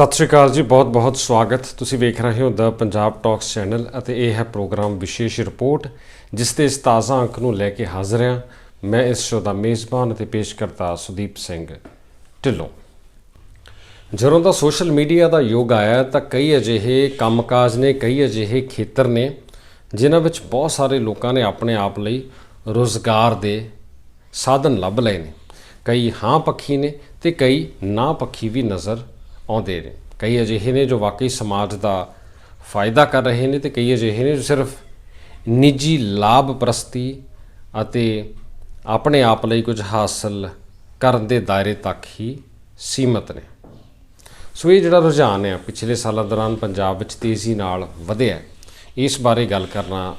ਸਤਿ ਸ਼੍ਰੀ ਅਕਾਲ ਜੀ ਬਹੁਤ-ਬਹੁਤ ਸਵਾਗਤ। ਤੁਸੀਂ ਵੇਖ ਰਹੇ ਹੋ ਦਾ ਪੰਜਾਬ ਟਾਕਸ ਚੈਨਲ ਅਤੇ ਇਹ ਹੈ ਪ੍ਰੋਗਰਾਮ ਵਿਸ਼ੇਸ਼ ਰਿਪੋਰਟ, ਜਿਸ ਤੇ ਇਸ ਤਾਜ਼ਾ ਅੰਕ ਨੂੰ ਲੈ ਕੇ ਹਾਜ਼ਰ ਹਾਂ। ਮੈਂ ਇਸ ਸ਼ੋਅ ਦਾ ਮੇਜ਼ਬਾਨ ਅਤੇ ਪੇਸ਼ਕਰਤਾ ਸੁਦੀਪ ਸਿੰਘ ਢਿੱਲੋਂ। ਜਦੋਂ ਦਾ ਸੋਸ਼ਲ ਮੀਡੀਆ ਦਾ ਯੁੱਗ ਆਇਆ ਤਾਂ ਕਈ ਅਜਿਹੇ ਕੰਮਕਾਜ ਨੇ, ਕਈ ਅਜਿਹੇ ਖੇਤਰ ਨੇ, ਜਿਨ੍ਹਾਂ ਵਿੱਚ ਬਹੁਤ ਸਾਰੇ ਲੋਕਾਂ ਨੇ ਆਪਣੇ ਆਪ ਲਈ ਰੋਜ਼ਗਾਰ ਦੇ ਸਾਧਨ ਲੱਭ ਲਏ ਨੇ। ਕਈ ਹਾਂ ਪੱਖੀ ਨੇ ਤੇ ਕਈ ਨਾ ਪੱਖੀ ਵੀ ਨਜ਼ਰ ਆਉਂਦੇ ਨੇ। ਕਈ ਅਜਿਹੇ ਨੇ ਜੋ ਵਾਕਈ ਸਮਾਜ ਦਾ ਫਾਇਦਾ ਕਰ ਰਹੇ ਨੇ ਤੇ ਕਈ ਅਜਿਹੇ ਨੇ ਜੋ ਸਿਰਫ ਨਿੱਜੀ ਲਾਭ ਪ੍ਰਸਤੀ ਅਤੇ ਆਪਣੇ ਆਪ ਲਈ ਕੁਝ ਹਾਸਲ ਕਰਨ ਦੇ ਦਾਇਰੇ ਤੱਕ ਹੀ ਸੀਮਤ ਨੇ। ਸੋ ਇਹ ਜਿਹੜਾ ਰੁਝਾਨ ਹੈ, ਪਿਛਲੇ ਸਾਲਾਂ ਦੌਰਾਨ ਪੰਜਾਬ ਵਿੱਚ ਤੇਜ਼ੀ ਨਾਲ ਵਧਿਆ ਇਸ ਬਾਰੇ ਗੱਲ ਕਰਨਾ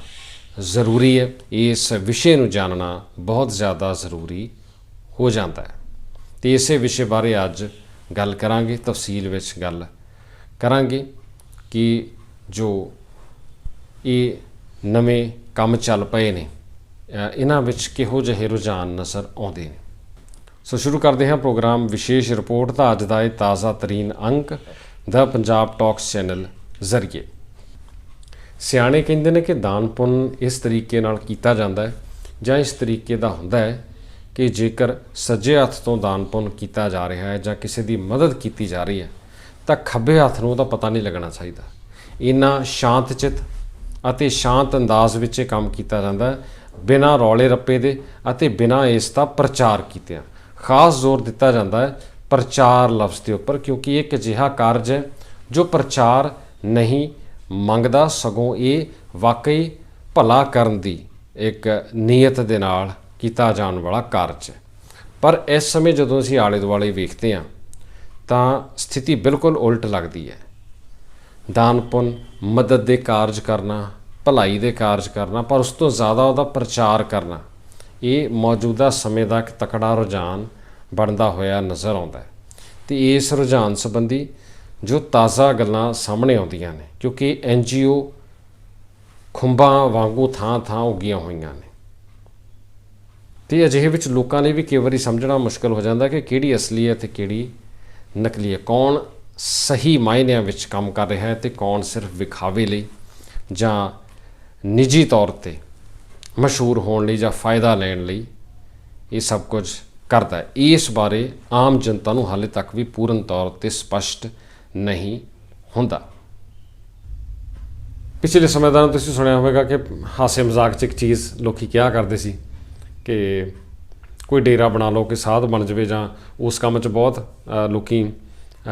ਜ਼ਰੂਰੀ ਹੈ। ਇਸ ਵਿਸ਼ੇ ਨੂੰ ਜਾਣਨਾ ਬਹੁਤ ਜ਼ਿਆਦਾ ਜ਼ਰੂਰੀ ਹੋ ਜਾਂਦਾ ਹੈ। ਤੇ ਇਸੇ ਵਿਸ਼ੇ ਬਾਰੇ ਅੱਜ ਗੱਲ ਕਰਾਂਗੇ, ਤਫਸੀਲ ਵਿੱਚ ਗੱਲ ਕਰਾਂਗੇ ਕਿ ਜੋ ਇਹ ਨਵੇਂ ਕੰਮ ਚੱਲ ਪਏ ਨੇ ਇਹਨਾਂ ਵਿੱਚ ਕਿਹੋ ਜਿਹੇ ਰੁਝਾਨ ਨਜ਼ਰ ਆਉਂਦੇ ਨੇ। ਸੋ ਸ਼ੁਰੂ ਕਰਦੇ ਹਾਂ ਪ੍ਰੋਗਰਾਮ ਵਿਸ਼ੇਸ਼ ਰਿਪੋਰਟ ਦਾ ਅੱਜ ਦਾ ਇਹ ਤਾਜ਼ਾ ਤਰੀਨ ਅੰਕ, ਦਾ ਪੰਜਾਬ ਟਾਕਸ ਚੈਨਲ ਜ਼ਰੀਏ। ਸਿਆਣੇ ਕਹਿੰਦੇ ਨੇ ਕਿ ਦਾਨ ਪੁੰਨ ਇਸ ਤਰੀਕੇ ਨਾਲ ਕੀਤਾ ਜਾਂਦਾ ਹੈ ਜਾਂ ਇਸ ਤਰੀਕੇ ਦਾ ਹੁੰਦਾ ਹੈ ਕਿ ਜੇਕਰ ਸੱਜੇ ਹੱਥ ਤੋਂ ਦਾਨ ਪੁੰਨ ਕੀਤਾ ਜਾ ਰਿਹਾ ਹੈ ਜਾਂ ਕਿਸੇ ਦੀ ਮਦਦ ਕੀਤੀ ਜਾ ਰਹੀ ਹੈ, ਤਾਂ ਖੱਬੇ ਹੱਥ ਨੂੰ ਤਾਂ ਪਤਾ ਨਹੀਂ ਲੱਗਣਾ ਚਾਹੀਦਾ। ਇੰਨਾ ਸ਼ਾਂਤ ਚਿਤ ਅਤੇ ਸ਼ਾਂਤ ਅੰਦਾਜ਼ ਵਿੱਚ ਇਹ ਕੰਮ ਕੀਤਾ ਜਾਂਦਾ ਹੈ, ਬਿਨਾਂ ਰੌਲੇ ਰੱਪੇ ਦੇ ਅਤੇ ਬਿਨਾਂ ਇਸ ਦਾ ਪ੍ਰਚਾਰ ਕੀਤਿਆਂ ਖਾਸ ਜ਼ੋਰ ਦਿੱਤਾ ਜਾਂਦਾ ਹੈ ਪ੍ਰਚਾਰ ਲਫ਼ਜ਼ ਦੇ ਉੱਪਰ, ਕਿਉਂਕਿ ਇਹ ਇੱਕ ਅਜਿਹਾ ਕਾਰਜ ਹੈ ਜੋ ਪ੍ਰਚਾਰ ਨਹੀਂ ਮੰਗਦਾ, ਸਗੋਂ ਇਹ ਵਾਕਈ ਭਲਾ ਕਰਨ ਦੀ ਇੱਕ ਨੀਅਤ ਦੇ ਨਾਲ ਕੀਤਾ ਜਾਣ ਵਾਲਾ ਕਾਰਜ ਹੈ ਪਰ ਇਸ ਸਮੇਂ ਜਦੋਂ ਅਸੀਂ ਆਲੇ ਦੁਆਲੇ ਵੇਖਦੇ ਹਾਂ, ਤਾਂ ਸਥਿਤੀ ਬਿਲਕੁਲ ਉਲਟ ਲੱਗਦੀ ਹੈ। ਦਾਨ ਪੁੰਨ ਮਦਦ ਦੇ ਕਾਰਜ ਕਰਨਾ, ਭਲਾਈ ਦੇ ਕਾਰਜ ਕਰਨਾ, ਪਰ ਉਸ ਤੋਂ ਜ਼ਿਆਦਾ ਉਹਦਾ ਪ੍ਰਚਾਰ ਕਰਨਾ, ਇਹ ਮੌਜੂਦਾ ਸਮੇਂ ਦਾ ਇੱਕ ਤਕੜਾ ਰੁਝਾਨ ਬਣਦਾ ਹੋਇਆ ਨਜ਼ਰ ਆਉਂਦਾ ਹੈ। ਤੇ ਇਸ ਰੁਝਾਨ ਸੰਬੰਧੀ ਜੋ ਤਾਜ਼ਾ ਗੱਲਾਂ ਸਾਹਮਣੇ ਆਉਂਦੀਆਂ ਨੇ, ਕਿਉਂਕਿ ਐਨਜੀਓ ਖੁੰਬਾਂ ਵਾਂਗੂ ਥਾਂ-ਥਾਂ ਉੱਗੀਆਂ ਹੋਈਆਂ ਨੇ। ਤੇ ਅਜਿਹੇ ਵਿੱਚ ਲੋਕਾਂ ਲਈ ਵੀ ਕਈ ਵਾਰੀ ਸਮਝਣਾ ਮੁਸ਼ਕਲ ਹੋ ਜਾਂਦਾ ਕਿ ਕਿਹੜੀ ਅਸਲੀ ਹੈ ਤੇ ਕਿਹੜੀ ਨਕਲੀ ਹੈ। ਕੌਣ ਸਹੀ ਮਾਇਨਿਆਂ ਵਿੱਚ ਕੰਮ ਕਰ ਰਿਹਾ ਹੈ ਤੇ ਕੌਣ ਸਿਰਫ ਵਿਖਾਵੇ ਲਈ ਜਾਂ ਨਿੱਜੀ ਤੌਰ ਤੇ ਮਸ਼ਹੂਰ ਹੋਣ ਲਈ ਜਾਂ ਫਾਇਦਾ ਲੈਣ ਲਈ ਇਹ ਸਭ ਕੁਝ ਕਰਦਾ ਹੈ। ਇਸ ਬਾਰੇ ਆਮ ਜਨਤਾ ਨੂੰ ਹਾਲੇ ਤੱਕ ਵੀ ਪੂਰਨ ਤੌਰ ਤੇ ਸਪਸ਼ਟ ਨਹੀਂ ਹੁੰਦਾ। ਪਿਛਲੇ ਸਮੇਂ ਦੌਰਾਨ ਤੁਸੀਂ ਸੁਣਿਆ ਹੋਵੇਗਾ ਕਿ ਹਾਸੇ ਮਜ਼ਾਕ 'ਚ ਇੱਕ ਚੀਜ਼ ਲੋਕੀ ਕਿਹਾ ਕਰਦੇ ਸੀ? ਕਿ ਕੋਈ ਡੇਰਾ ਬਣਾ ਲਓ ਕਿ ਸਾਧ ਬਣ ਜਾਵੇ ਜਾਂ ਉਸ ਕੰਮ 'ਚ ਬਹੁਤ ਅ, ਲੋਕੀ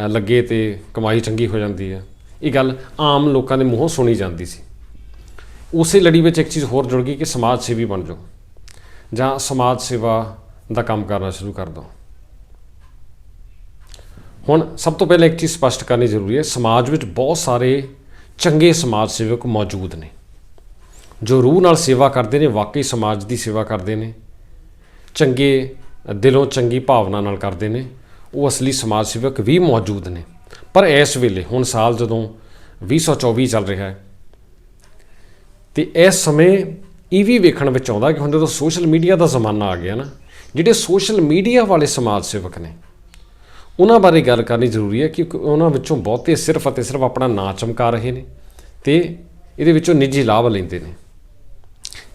ਲੱਗੇ ਤੇ ਕਮਾਈ ਚੰਗੀ ਹੋ ਜਾਂਦੀ ਹੈ। ਇਹ ਗੱਲ ਆਮ ਲੋਕਾਂ ਦੇ ਮੂੰਹੋਂ ਸੁਣੀ ਜਾਂਦੀ ਸੀ। ਉਸੇ ਲੜੀ ਵਿੱਚ ਇੱਕ ਚੀਜ਼ ਹੋਰ ਜੁੜ ਗਈ ਕਿ ਸਮਾਜ ਸੇਵੀ ਬਣ ਜਾਓ ਜਾਂ ਸਮਾਜ ਸੇਵਾ ਦਾ ਕੰਮ ਕਰਨਾ ਸ਼ੁਰੂ ਕਰ ਦਿਓ ਹੁਣ ਸਭ ਤੋਂ ਪਹਿਲਾਂ ਇੱਕ ਚੀਜ਼ ਸਪਸ਼ਟ ਕਰਨੀ ਜ਼ਰੂਰੀ ਹੈ ਸਮਾਜ ਵਿੱਚ ਬਹੁਤ ਸਾਰੇ ਚੰਗੇ ਸਮਾਜ ਸੇਵਕ ਮੌਜੂਦ ਨੇ। ਜੋ ਰੂਹ ਨਾਲ ਸੇਵਾ ਕਰਦੇ ਨੇ, ਵਾਕਈ ਸਮਾਜ ਦੀ ਸੇਵਾ ਕਰਦੇ ਨੇ, ਚੰਗੇ ਦਿਲੋਂ ਚੰਗੀ ਭਾਵਨਾ ਨਾਲ ਕਰਦੇ ਨੇ, ਉਹ ਅਸਲੀ ਸਮਾਜ ਸੇਵਕ ਵੀ ਮੌਜੂਦ ਨੇ। ਪਰ ਇਸ ਵੇਲੇ, ਹੁਣ ਸਾਲ ਜਦੋਂ 2024 ਚੱਲ ਰਿਹਾ ਹੈ, ਤੇ ਇਸ ਸਮੇਂ ਇਹ ਵੀ ਵੇਖਣ ਵਿੱਚ ਆਉਂਦਾ ਕਿ ਹੁਣ ਜਦੋਂ ਸੋਸ਼ਲ ਮੀਡੀਆ ਦਾ ਜ਼ਮਾਨਾ ਆ ਗਿਆ ਨਾ, ਜਿਹੜੇ ਸੋਸ਼ਲ ਮੀਡੀਆ ਵਾਲੇ ਸਮਾਜ ਸੇਵਕ ਨੇ, ਉਹਨਾਂ ਬਾਰੇ ਗੱਲ ਕਰਨੀ ਜ਼ਰੂਰੀ ਹੈ ਕਿਉਂਕਿ ਉਹਨਾਂ ਵਿੱਚੋਂ ਬਹੁਤੇ ਸਿਰਫ ਅਤੇ ਸਿਰਫ ਆਪਣਾ ਨਾਂ ਚਮਕਾ ਰਹੇ ਨੇ ਤੇ ਇਹਦੇ ਵਿੱਚੋਂ ਨਿੱਜੀ ਲਾਭ ਲੈਂਦੇ ਨੇ।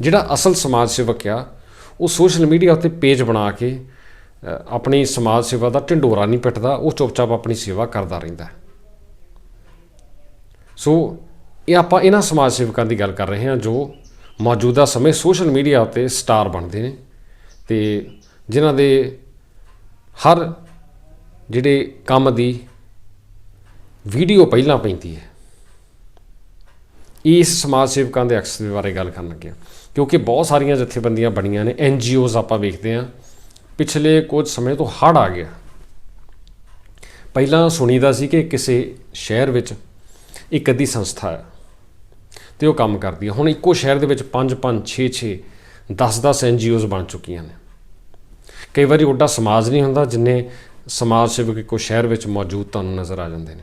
ਜਿਹੜਾ ਅਸਲ ਸਮਾਜ ਸੇਵਕ ਆ, ਉਹ ਸੋਸ਼ਲ ਮੀਡੀਆ ਉੱਤੇ ਪੇਜ ਬਣਾ ਕੇ ਆਪਣੀ ਸਮਾਜ ਸੇਵਾ ਦਾ ਢਿੰਡੋਰਾ ਨਹੀਂ ਪਿੱਟਦਾ, ਉਹ ਚੁੱਪਚਾਪ ਆਪਣੀ ਸੇਵਾ ਕਰਦਾ ਰਹਿੰਦਾ ਸੋ, ਇਹ ਆਪਾਂ ਇਹਨਾਂ ਸਮਾਜ ਸੇਵਕਾਂ ਦੀ ਗੱਲ ਕਰ ਰਹੇ ਹਾਂ ਜੋ ਮੌਜੂਦਾ ਸਮੇਂ ਸੋਸ਼ਲ ਮੀਡੀਆ ਉੱਤੇ ਸਟਾਰ ਬਣਦੇ ਨੇ ਤੇ ਜਿਨ੍ਹਾਂ ਦੇ ਹਰ ਜਿਹੜੇ ਕੰਮ ਦੀ ਵੀਡੀਓ ਪਹਿਲਾਂ ਪੈਂਦੀ ਹੈ। ਇਸ ਸਮਾਜ ਸੇਵਕਾਂ ਦੇ ਅਕਸ ਦੇ ਬਾਰੇ ਗੱਲ ਕਰਨ ਲੱਗੇ ਕਿਉਂਕਿ ਬਹੁਤ ਸਾਰੀਆਂ ਜਥੇਬੰਦੀਆਂ ਬਣੀਆਂ ਨੇ, ਐਨ ਜੀ ਓਜ਼ ਆਪਾਂ ਵੇਖਦੇ ਹਾਂ। ਪਿਛਲੇ ਕੁਝ ਸਮੇਂ ਤੋਂ ਹੜ ਆ ਗਿਆ। ਪਹਿਲਾਂ ਸੁਣੀਦਾ ਸੀ ਕਿ ਕਿਸੇ ਸ਼ਹਿਰ ਵਿੱਚ ਇੱਕ ਅੱਧੀ ਸੰਸਥਾ ਹੈ ਤੇ ਉਹ ਕੰਮ ਕਰਦੀ ਹੈ। ਹੁਣ ਇੱਕੋ ਸ਼ਹਿਰ ਦੇ ਵਿੱਚ 5 5 6 6 10 10 ਐਨ ਜੀ ਓਜ਼ ਬਣ ਚੁੱਕੀਆਂ ਨੇ। ਕਈ ਵਾਰੀ ਉੱਡਾ ਸਮਾਜ ਨਹੀਂ ਹੁੰਦਾ ਜਿੰਨੇ ਸਮਾਜ ਸੇਵਕ ਇੱਕੋ ਸ਼ਹਿਰ ਵਿੱਚ ਮੌਜੂਦ ਤੁਹਾਨੂੰ ਨਜ਼ਰ ਆ ਜਾਂਦੇ ਨੇ।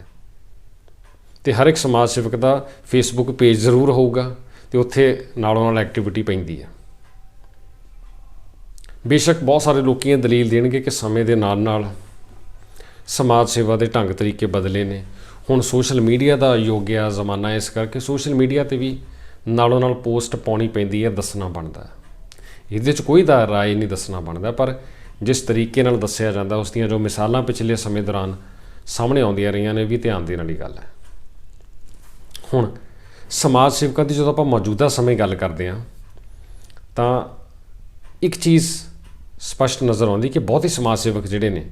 ਤੇ ਹਰ ਇੱਕ ਸਮਾਜ ਸੇਵਕ ਦਾ ਫੇਸਬੁੱਕ ਪੇਜ ਜ਼ਰੂਰ ਹੋਊਗਾ। ਤੇ ਉੱਥੇ ਨਾਲੋਂ ਨਾਲ ਐਕਟੀਵਿਟੀ ਪੈਂਦੀ ਹੈ ਬੇਸ਼ੱਕ ਬਹੁਤ ਸਾਰੇ ਲੋਕੀ ਇਹ ਦਲੀਲ ਦੇਣਗੇ ਕਿ ਸਮੇਂ ਦੇ ਨਾਲ ਨਾਲ ਸਮਾਜ ਸੇਵਾ ਦੇ ਢੰਗ ਤਰੀਕੇ ਬਦਲੇ ਨੇ। ਹੁਣ ਸੋਸ਼ਲ ਮੀਡੀਆ ਦਾ ਯੁੱਗ ਆ, ਜ਼ਮਾਨਾ ਇਸ ਕਰਕੇ ਸੋਸ਼ਲ ਮੀਡੀਆ ਤੇ ਵੀ ਨਾਲੋਂ ਨਾਲ ਪੋਸਟ ਪਾਉਣੀ ਪੈਂਦੀ ਹੈ ਦੱਸਣਾ ਬਣਦਾ। ਇਹਦੇ 'ਚ ਕੋਈ ਦਾ ਰਾਏ ਨਹੀਂ ਦੱਸਣਾ ਬਣਦਾ, ਪਰ ਜਿਸ ਤਰੀਕੇ ਨਾਲ ਦੱਸਿਆ ਜਾਂਦਾ, ਉਸ ਦੀਆਂ ਜੋ ਮਿਸਾਲਾਂ ਪਿਛਲੇ ਸਮੇਂ ਦੌਰਾਨ ਸਾਹਮਣੇ ਆਉਂਦੀਆਂ ਰਹੀਆਂ ਨੇ ਵੀ ਧਿਆਨ ਦੇਣ ਵਾਲੀ ਗੱਲ ਹੈ। ਹੁਣ ਸਮਾਜ ਸੇਵਕਾਂ ਦੀ ਜਦੋਂ ਆਪਾਂ ਮੌਜੂਦਾ ਸਮੇਂ ਗੱਲ ਕਰਦੇ ਹਾਂ, ਤਾਂ ਇੱਕ ਚੀਜ਼ ਸਪਸ਼ਟ ਨਜ਼ਰ ਆਉਂਦੀ ਕਿ ਬਹੁਤ ਹੀ ਸਮਾਜ ਸੇਵਕ ਜਿਹੜੇ ਨੇ,